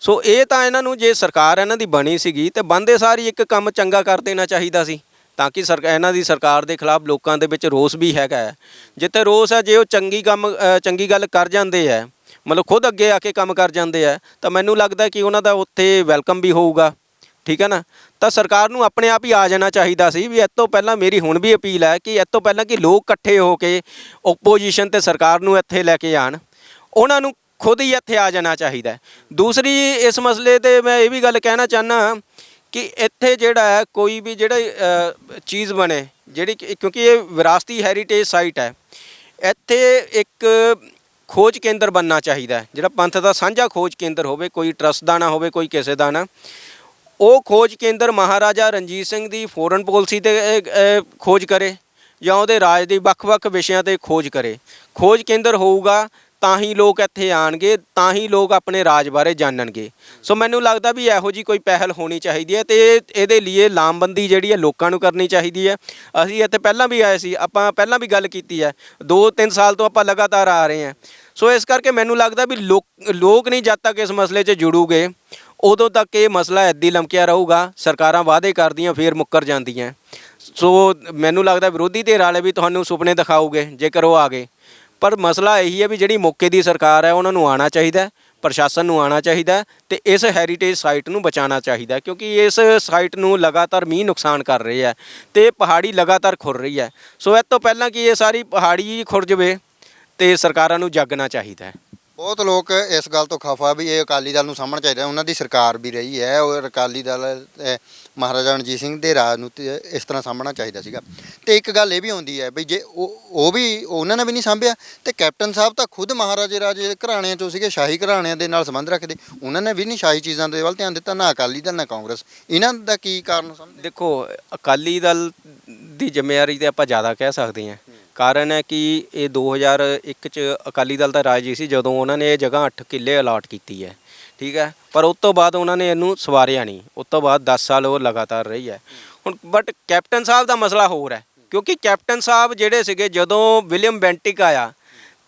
ਸੋ ਇਹ ਤਾਂ ਇਹਨਾਂ ਨੂੰ ਜੇ ਸਰਕਾਰ ਇਹਨਾਂ ਦੀ ਬਣੀ ਸੀਗੀ ਤੇ ਬੰਦੇ ਸਾਰੀ ਇੱਕ ਕੰਮ ਚੰਗਾ ਕਰ ਦੇਣਾ ਚਾਹੀਦਾ ਸੀ, ਤਾਂ ਕਿ ਸਰ ਇਹਨਾਂ ਦੀ ਸਰਕਾਰ ਦੇ ਖਿਲਾਫ ਲੋਕਾਂ ਦੇ ਵਿੱਚ ਰੋਸ ਵੀ ਹੈਗਾ ਹੈ। ਜਿੱਥੇ ਰੋਸ ਹੈ, ਜੇ ਉਹ ਚੰਗੀ ਕੰਮ ਚੰਗੀ ਗੱਲ ਕਰ ਜਾਂਦੇ ਆ ਮਤਲਬ ਖੁਦ ਅੱਗੇ ਆ ਕੇ ਕੰਮ ਕਰ ਜਾਂਦੇ ਆ ਤਾਂ ਮੈਨੂੰ ਲੱਗਦਾ ਕਿ ਉਹਨਾਂ ਦਾ ਉੱਥੇ ਵੈਲਕਮ ਵੀ ਹੋਊਗਾ, ਠੀਕ ਹੈ ਨਾ ਤਾਂ ਸਰਕਾਰ ਨੂੰ ਆਪਣੇ ਆਪ ਹੀ ਆ ਜਾਣਾ ਚਾਹੀਦਾ ਸੀ ਵੀ ਇਹ ਤੋਂ ਪਹਿਲਾਂ ਮੇਰੀ ਹੁਣ ਵੀ ਅਪੀਲ ਹੈ ਕਿ ਇਹ ਤੋਂ ਪਹਿਲਾਂ ਕਿ ਲੋਕ ਇਕੱਠੇ ਹੋ ਕੇ ਓਪੋਜੀਸ਼ਨ ਤੇ ਸਰਕਾਰ ਨੂੰ ਇੱਥੇ ਲੈ ਕੇ ਆਣ ਉਹਨਾਂ ਨੂੰ ਖੁਦ ਹੀ ਇੱਥੇ ਆ ਜਾਣਾ ਚਾਹੀਦਾ ਦੂਸਰੀ ਇਸ ਮਸਲੇ ਤੇ ਮੈਂ ਇਹ ਵੀ ਗੱਲ ਕਹਿਣਾ ਚਾਹਨਾ ਕਿ ਇੱਥੇ ਜਿਹੜਾ ਕੋਈ ਵੀ ਜਿਹੜਾ ਚੀਜ਼ ਬਣੇ, ਜਿਹੜੀ ਕਿਉਂਕਿ ਇਹ ਵਿਰਾਸਤੀ ਹੈਰੀਟੇਜ ਸਾਈਟ ਹੈ, ਇੱਥੇ ਇੱਕ ਖੋਜ ਕੇਂਦਰ ਬਣਨਾ ਚਾਹੀਦਾ ਜਿਹੜਾ ਪੰਥ ਦਾ ਸਾਂਝਾ ਖੋਜ ਕੇਂਦਰ ਹੋਵੇ, ਕੋਈ ਟਰਸਟ ਦਾ ਨਾ ਹੋਵੇ, ਕੋਈ ਕਿਸੇ ਦਾ ਨਾ, ਉਹ ਖੋਜ ਕੇਂਦਰ ਮਹਾਰਾਜਾ ਰਣਜੀਤ ਸਿੰਘ ਦੀ ਫੋਰਨ ਪਾਲਿਸੀ ਤੇ ਖੋਜ ਕਰੇ ਜਾਂ ਉਹਦੇ ਰਾਜ ਦੇ ਵੱਖ-ਵੱਖ ਵਿਸ਼ਿਆਂ ਤੇ ਖੋਜ ਕਰੇ। ਖੋਜ ਕੇਂਦਰ ਹੋਊਗਾ ਤਾਂ ਹੀ ਲੋਕ ਇੱਥੇ ਆਣਗੇ ਤਾਂ ਹੀ ਲੋਕ ਆਪਣੇ ਰਾਜ ਬਾਰੇ ਜਾਣਨਗੇ। ਸੋ ਮੈਨੂੰ ਲੱਗਦਾ ਵੀ ਇਹੋ ਜੀ ਕੋਈ ਪਹਿਲ ਹੋਣੀ ਚਾਹੀਦੀ ਹੈ ਤੇ ਇਹਦੇ ਲਈ ਲਾਮਬੰਦੀ ਜਿਹੜੀ ਹੈ ਲੋਕਾਂ ਨੂੰ ਕਰਨੀ ਚਾਹੀਦੀ ਹੈ। ਅਸੀਂ ਇੱਥੇ ਪਹਿਲਾਂ ਵੀ ਆਏ ਸੀ, ਆਪਾਂ ਪਹਿਲਾਂ ਵੀ ਗੱਲ ਕੀਤੀ ਹੈ 2-3 ਸਾਲ ਤੋਂ ਆਪਾਂ ਲਗਾਤਾਰ ਆ ਰਹੇ ਹਾਂ। ਸੋ ਇਸ ਕਰਕੇ ਮੈਨੂੰ ਲੱਗਦਾ ਵੀ ਲੋਕ ਨਹੀਂ ਜਦ ਤੱਕ ਇਸ ਮਸਲੇ 'ਚ ਜੁੜੂਗੇ, ਉਦੋਂ ਤੱਕ ਇਹ ਮਸਲਾ ਐਦੀ ਲਮਕਿਆ ਰਹੂਗਾ, ਸਰਕਾਰਾਂ ਵਾਅਦੇ ਕਰਦੀਆਂ, ਫੇਰ ਮੁੱਕਰ ਜਾਂਦੀਆਂ। ਸੋ ਮੈਨੂੰ ਲੱਗਦਾ ਵਿਰੋਧੀ ਧਿਰ ਵਾਲੇ ਵੀ ਤੁਹਾਨੂੰ ਸੁਪਨੇ ਦਿਖਾਓਗੇ ਜੇਕਰ ਉਹ ਆ ਗਏ। ਪਰ ਮਸਲਾ ਇਹੀ ਹੈ ਵੀ ਜਿਹੜੀ ਮੌਕੇ ਦੀ ਸਰਕਾਰ ਹੈ, ਉਹਨਾਂ ਨੂੰ ਆਉਣਾ ਚਾਹੀਦਾ ਪ੍ਰਸ਼ਾਸਨ ਨੂੰ ਆਉਣਾ ਚਾਹੀਦਾ ਹੈ ਤੇ ਇਸ ਹੈਰੀਟੇਜ ਸਾਈਟ ਨੂੰ ਬਚਾਉਣਾ ਚਾਹੀਦਾ ਕਿਉਂਕਿ ਇਸ ਸਾਈਟ ਨੂੰ ਲਗਾਤਾਰ ਮੀਂਹ ਨੁਕਸਾਨ ਕਰ ਰਹੇ ਹੈ ਤੇ ਪਹਾੜੀ ਲਗਾਤਾਰ ਖੁਰ ਰਹੀ ਹੈ। ਸੋ ਇਹ ਤੋਂ ਪਹਿਲਾਂ ਕਿ ਇਹ ਸਾਰੀ ਪਹਾੜੀ ਖੁਰ ਜਵੇ ਤੇ ਸਰਕਾਰਾਂ ਨੂੰ ਜਾਗਣਾ ਚਾਹੀਦਾ ਹੈ। ਬਹੁਤ ਲੋਕ ਇਸ ਗੱਲ ਤੋਂ ਖਫਾ ਵੀ ਇਹ ਅਕਾਲੀ ਦਲ ਨੂੰ ਸਾਹਮਣਾ ਚਾਹੀਦਾ ਉਹਨਾਂ ਦੀ ਸਰਕਾਰ ਵੀ ਰਹੀ ਹੈ ਔਰ ਅਕਾਲੀ ਦਲ ਅਹ, ਮਹਾਰਾਜਾ ਰਣਜੀਤ ਸਿੰਘ ਦੇ ਰਾਜ ਨੂੰ ਤੇ ਇਸ ਤਰ੍ਹਾਂ ਸਾਹਮਣਾ ਚਾਹੀਦਾ ਸੀਗਾ। ਤੇ ਇੱਕ ਗੱਲ ਇਹ ਵੀ ਆਉਂਦੀ ਹੈ ਵੀ ਜੇ ਉਹ ਉਹ ਵੀ ਉਹਨਾਂ ਨੇ ਵੀ ਨਹੀਂ ਸਾਂਭਿਆ ਤੇ ਕੈਪਟਨ ਸਾਹਿਬ ਤਾਂ ਖੁਦ ਮਹਾਰਾਜੇ ਰਾਜੇ ਘਰਾਣਿਆਂ ਚੋਂ ਸੀਗੇ ਸ਼ਾਹੀ ਘਰਾਣਿਆਂ ਦੇ ਨਾਲ ਸੰਬੰਧ ਰੱਖਦੇ ਉਹਨਾਂ ਨੇ ਵੀ ਨਹੀਂ ਸ਼ਾਹੀ ਚੀਜ਼ਾਂ ਦੇ ਵੱਲ ਧਿਆਨ ਦਿੱਤਾ ਨਾ ਅਕਾਲੀ ਦਲ ਨਾ ਕਾਂਗਰਸ। ਇਹਨਾਂ ਦਾ ਕੀ ਕਾਰਨ ਸਮਝਦੇ? ਦੇਖੋ ਅਕਾਲੀ ਦਲ ਦੀ ਜ਼ਿੰਮੇਵਾਰੀ ਤੇ ਆਪਾਂ ਜ਼ਿਆਦਾ ਕਹਿ ਸਕਦੇ ਹਾਂ। ਕਾਰਨ ਹੈ ਕਿ ਇਹ 2001 ਚ ਅਕਾਲੀ ਦਲ ਦਾ ਰਾਜ ਹੀ ਸੀ, ਜਦੋਂ ਉਹਨਾਂ ਨੇ ਇਹ ਜਗ੍ਹਾ 8 ਕਿੱਲੇ ਅਲਾਟ ਕੀਤੀ ਹੈ। ਠੀਕ ਹੈ? ਪਰ ਉਸ ਤੋਂ ਬਾਅਦ ਉਹਨਾਂ ਨੇ ਇਹਨੂੰ ਸਵਾਰਿਆ ਨਹੀਂ। ਉਸ ਤੋਂ ਬਾਅਦ 10 ਸਾਲ ਉਹ ਲਗਾਤਾਰ ਰਹੀ ਹੈ। ਹੁਣ ਬਟ ਕੈਪਟਨ ਸਾਹਿਬ ਦਾ ਮਸਲਾ ਹੋਰ ਹੈ, ਕਿਉਂਕਿ ਕੈਪਟਨ ਸਾਹਿਬ ਜਿਹੜੇ ਸੀਗੇ, ਜਦੋਂ ਵਿਲੀਅਮ ਬੈਂਟਿਕ ਆਇਆ,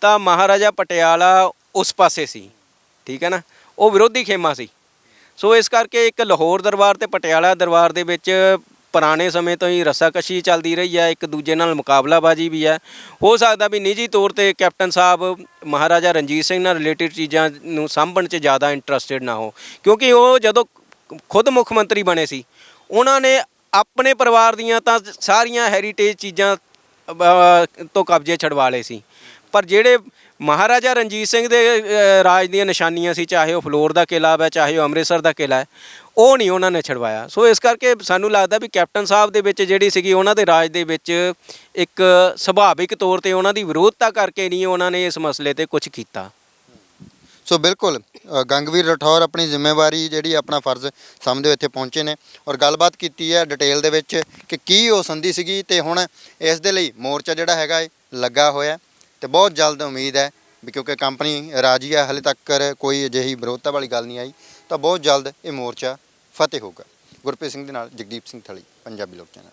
ਤਾਂ ਮਹਾਰਾਜਾ ਪਟਿਆਲਾ ਉਸ ਪਾਸੇ ਸੀ। ਠੀਕ ਹੈ ਨਾ? ਉਹ ਵਿਰੋਧੀ ਖੇਮਾ ਸੀ। ਸੋ ਇਸ ਕਰਕੇ ਇੱਕ ਲਾਹੌਰ ਦਰਬਾਰ ਤੇ ਪਟਿਆਲਾ ਦਰਬਾਰ ਦੇ ਵਿੱਚ ਪੁਰਾਣੇ ਸਮੇਂ ਤੋਂ ਹੀ ਰੱਸਾਕਸ਼ੀ ਚੱਲਦੀ ਰਹੀ ਹੈ, ਇੱਕ ਦੂਜੇ ਨਾਲ ਮੁਕਾਬਲਾਬਾਜ਼ੀ ਵੀ ਹੈ। ਹੋ ਸਕਦਾ ਵੀ ਨਿੱਜੀ ਤੌਰ ਤੇ ਕੈਪਟਨ ਸਾਹਿਬ ਮਹਾਰਾਜਾ ਰਣਜੀਤ ਸਿੰਘ ਨਾਲ ਰਿਲੇਟਡ ਚੀਜ਼ਾਂ ਨੂੰ ਸਾਂਭਣ 'ਚ ਜ਼ਿਆਦਾ ਇੰਟਰਸਟਿਡ ਨਾ ਹੋ ਕਿਉਂਕਿ ਉਹ ਜਦੋਂ ਖੁਦ ਮੁੱਖ ਮੰਤਰੀ ਬਣੇ ਸੀ, ਉਹਨਾਂ ਨੇ ਆਪਣੇ ਪਰਿਵਾਰ ਦੀਆਂ ਤਾਂ ਸਾਰੀਆਂ ਹੈਰੀਟੇਜ ਚੀਜ਼ਾਂ ਤੋਂ ਕਬਜ਼ੇ ਛਡਵਾ ਲਏ ਸੀ। ਪਰ ਜਿਹੜੇ ਮਹਾਰਾਜਾ ਰਣਜੀਤ ਸਿੰਘ ਦੇ ਰਾਜ ਦੀਆਂ ਨਿਸ਼ਾਨੀਆਂ ਸੀ, ਚਾਹੇ ਉਹ ਫਲੋਰ ਦਾ ਕਿਲਾ ਹੈ ਚਾਹੇ ਉਹ ਅੰਮ੍ਰਿਤਸਰ ਦਾ ਕਿਲਾ ਹੈ, ਉਹ ਨਹੀਂ ਉਹਨਾਂ ਨੇ ਛਡਵਾਇਆ। ਸੋ ਇਸ ਕਰਕੇ ਸਾਨੂੰ ਲੱਗਦਾ ਵੀ ਕੈਪਟਨ ਸਾਹਿਬ ਦੇ ਵਿੱਚ ਜਿਹੜੀ ਸੀਗੀ, ਉਹਨਾਂ ਦੇ ਰਾਜ ਦੇ ਵਿੱਚ ਇੱਕ ਸੁਭਾਵਿਕ ਤੌਰ ਤੇ ਉਹਨਾਂ ਦੀ ਵਿਰੋਧਤਾ ਕਰਕੇ ਨਹੀਂ ਉਹਨਾਂ ਨੇ ਇਸ ਮਸਲੇ ਤੇ ਕੁਝ ਕੀਤਾ। ਸੋ ਬਿਲਕੁਲ ਗੰਗਵੀਰ ਰਠੌਰ ਆਪਣੀ ਜ਼ਿੰਮੇਵਾਰੀ ਜਿਹੜੀ ਆਪਣਾ ਫਰਜ਼ ਸਮਝਦੇ ਹੋਏ ਇੱਥੇ ਪਹੁੰਚੇ ਨੇ ਔਰ ਗੱਲਬਾਤ ਕੀਤੀ ਹੈ ਡਿਟੇਲ ਦੇ ਵਿੱਚ ਕਿ ਕੀ ਉਹ ਸੰਧੀ ਸੀਗੀ ਤੇ ਹੁਣ ਇਸ ਦੇ ਲਈ ਮੋਰਚਾ ਜਿਹੜਾ ਹੈਗਾ ਲੱਗਾ ਹੋਇਆ ਤੇ ਬਹੁਤ ਜਲਦ ਉਮੀਦ ਹੈ ਵੀ ਕਿਉਂਕਿ ਕੰਪਨੀ ਰਾਜੀ ਹੈ, ਹਲੇ ਤੱਕ ਕੋਈ ਅਜਿਹੀ ਵਿਰੋਧਤਾ ਵਾਲੀ ਗੱਲ ਨਹੀਂ ਆਈ, ਤਾਂ ਬਹੁਤ ਜਲਦ ਇਹ ਮੋਰਚਾ ਫਤਿਹ ਹੋਊਗਾ। ਗੁਰਪ੍ਰੀਤ ਸਿੰਘ ਦੇ ਨਾਲ ਜਗਦੀਪ ਸਿੰਘ ਥਲੀ, ਪੰਜਾਬੀ ਲੋਕ ਚੈਨਲ।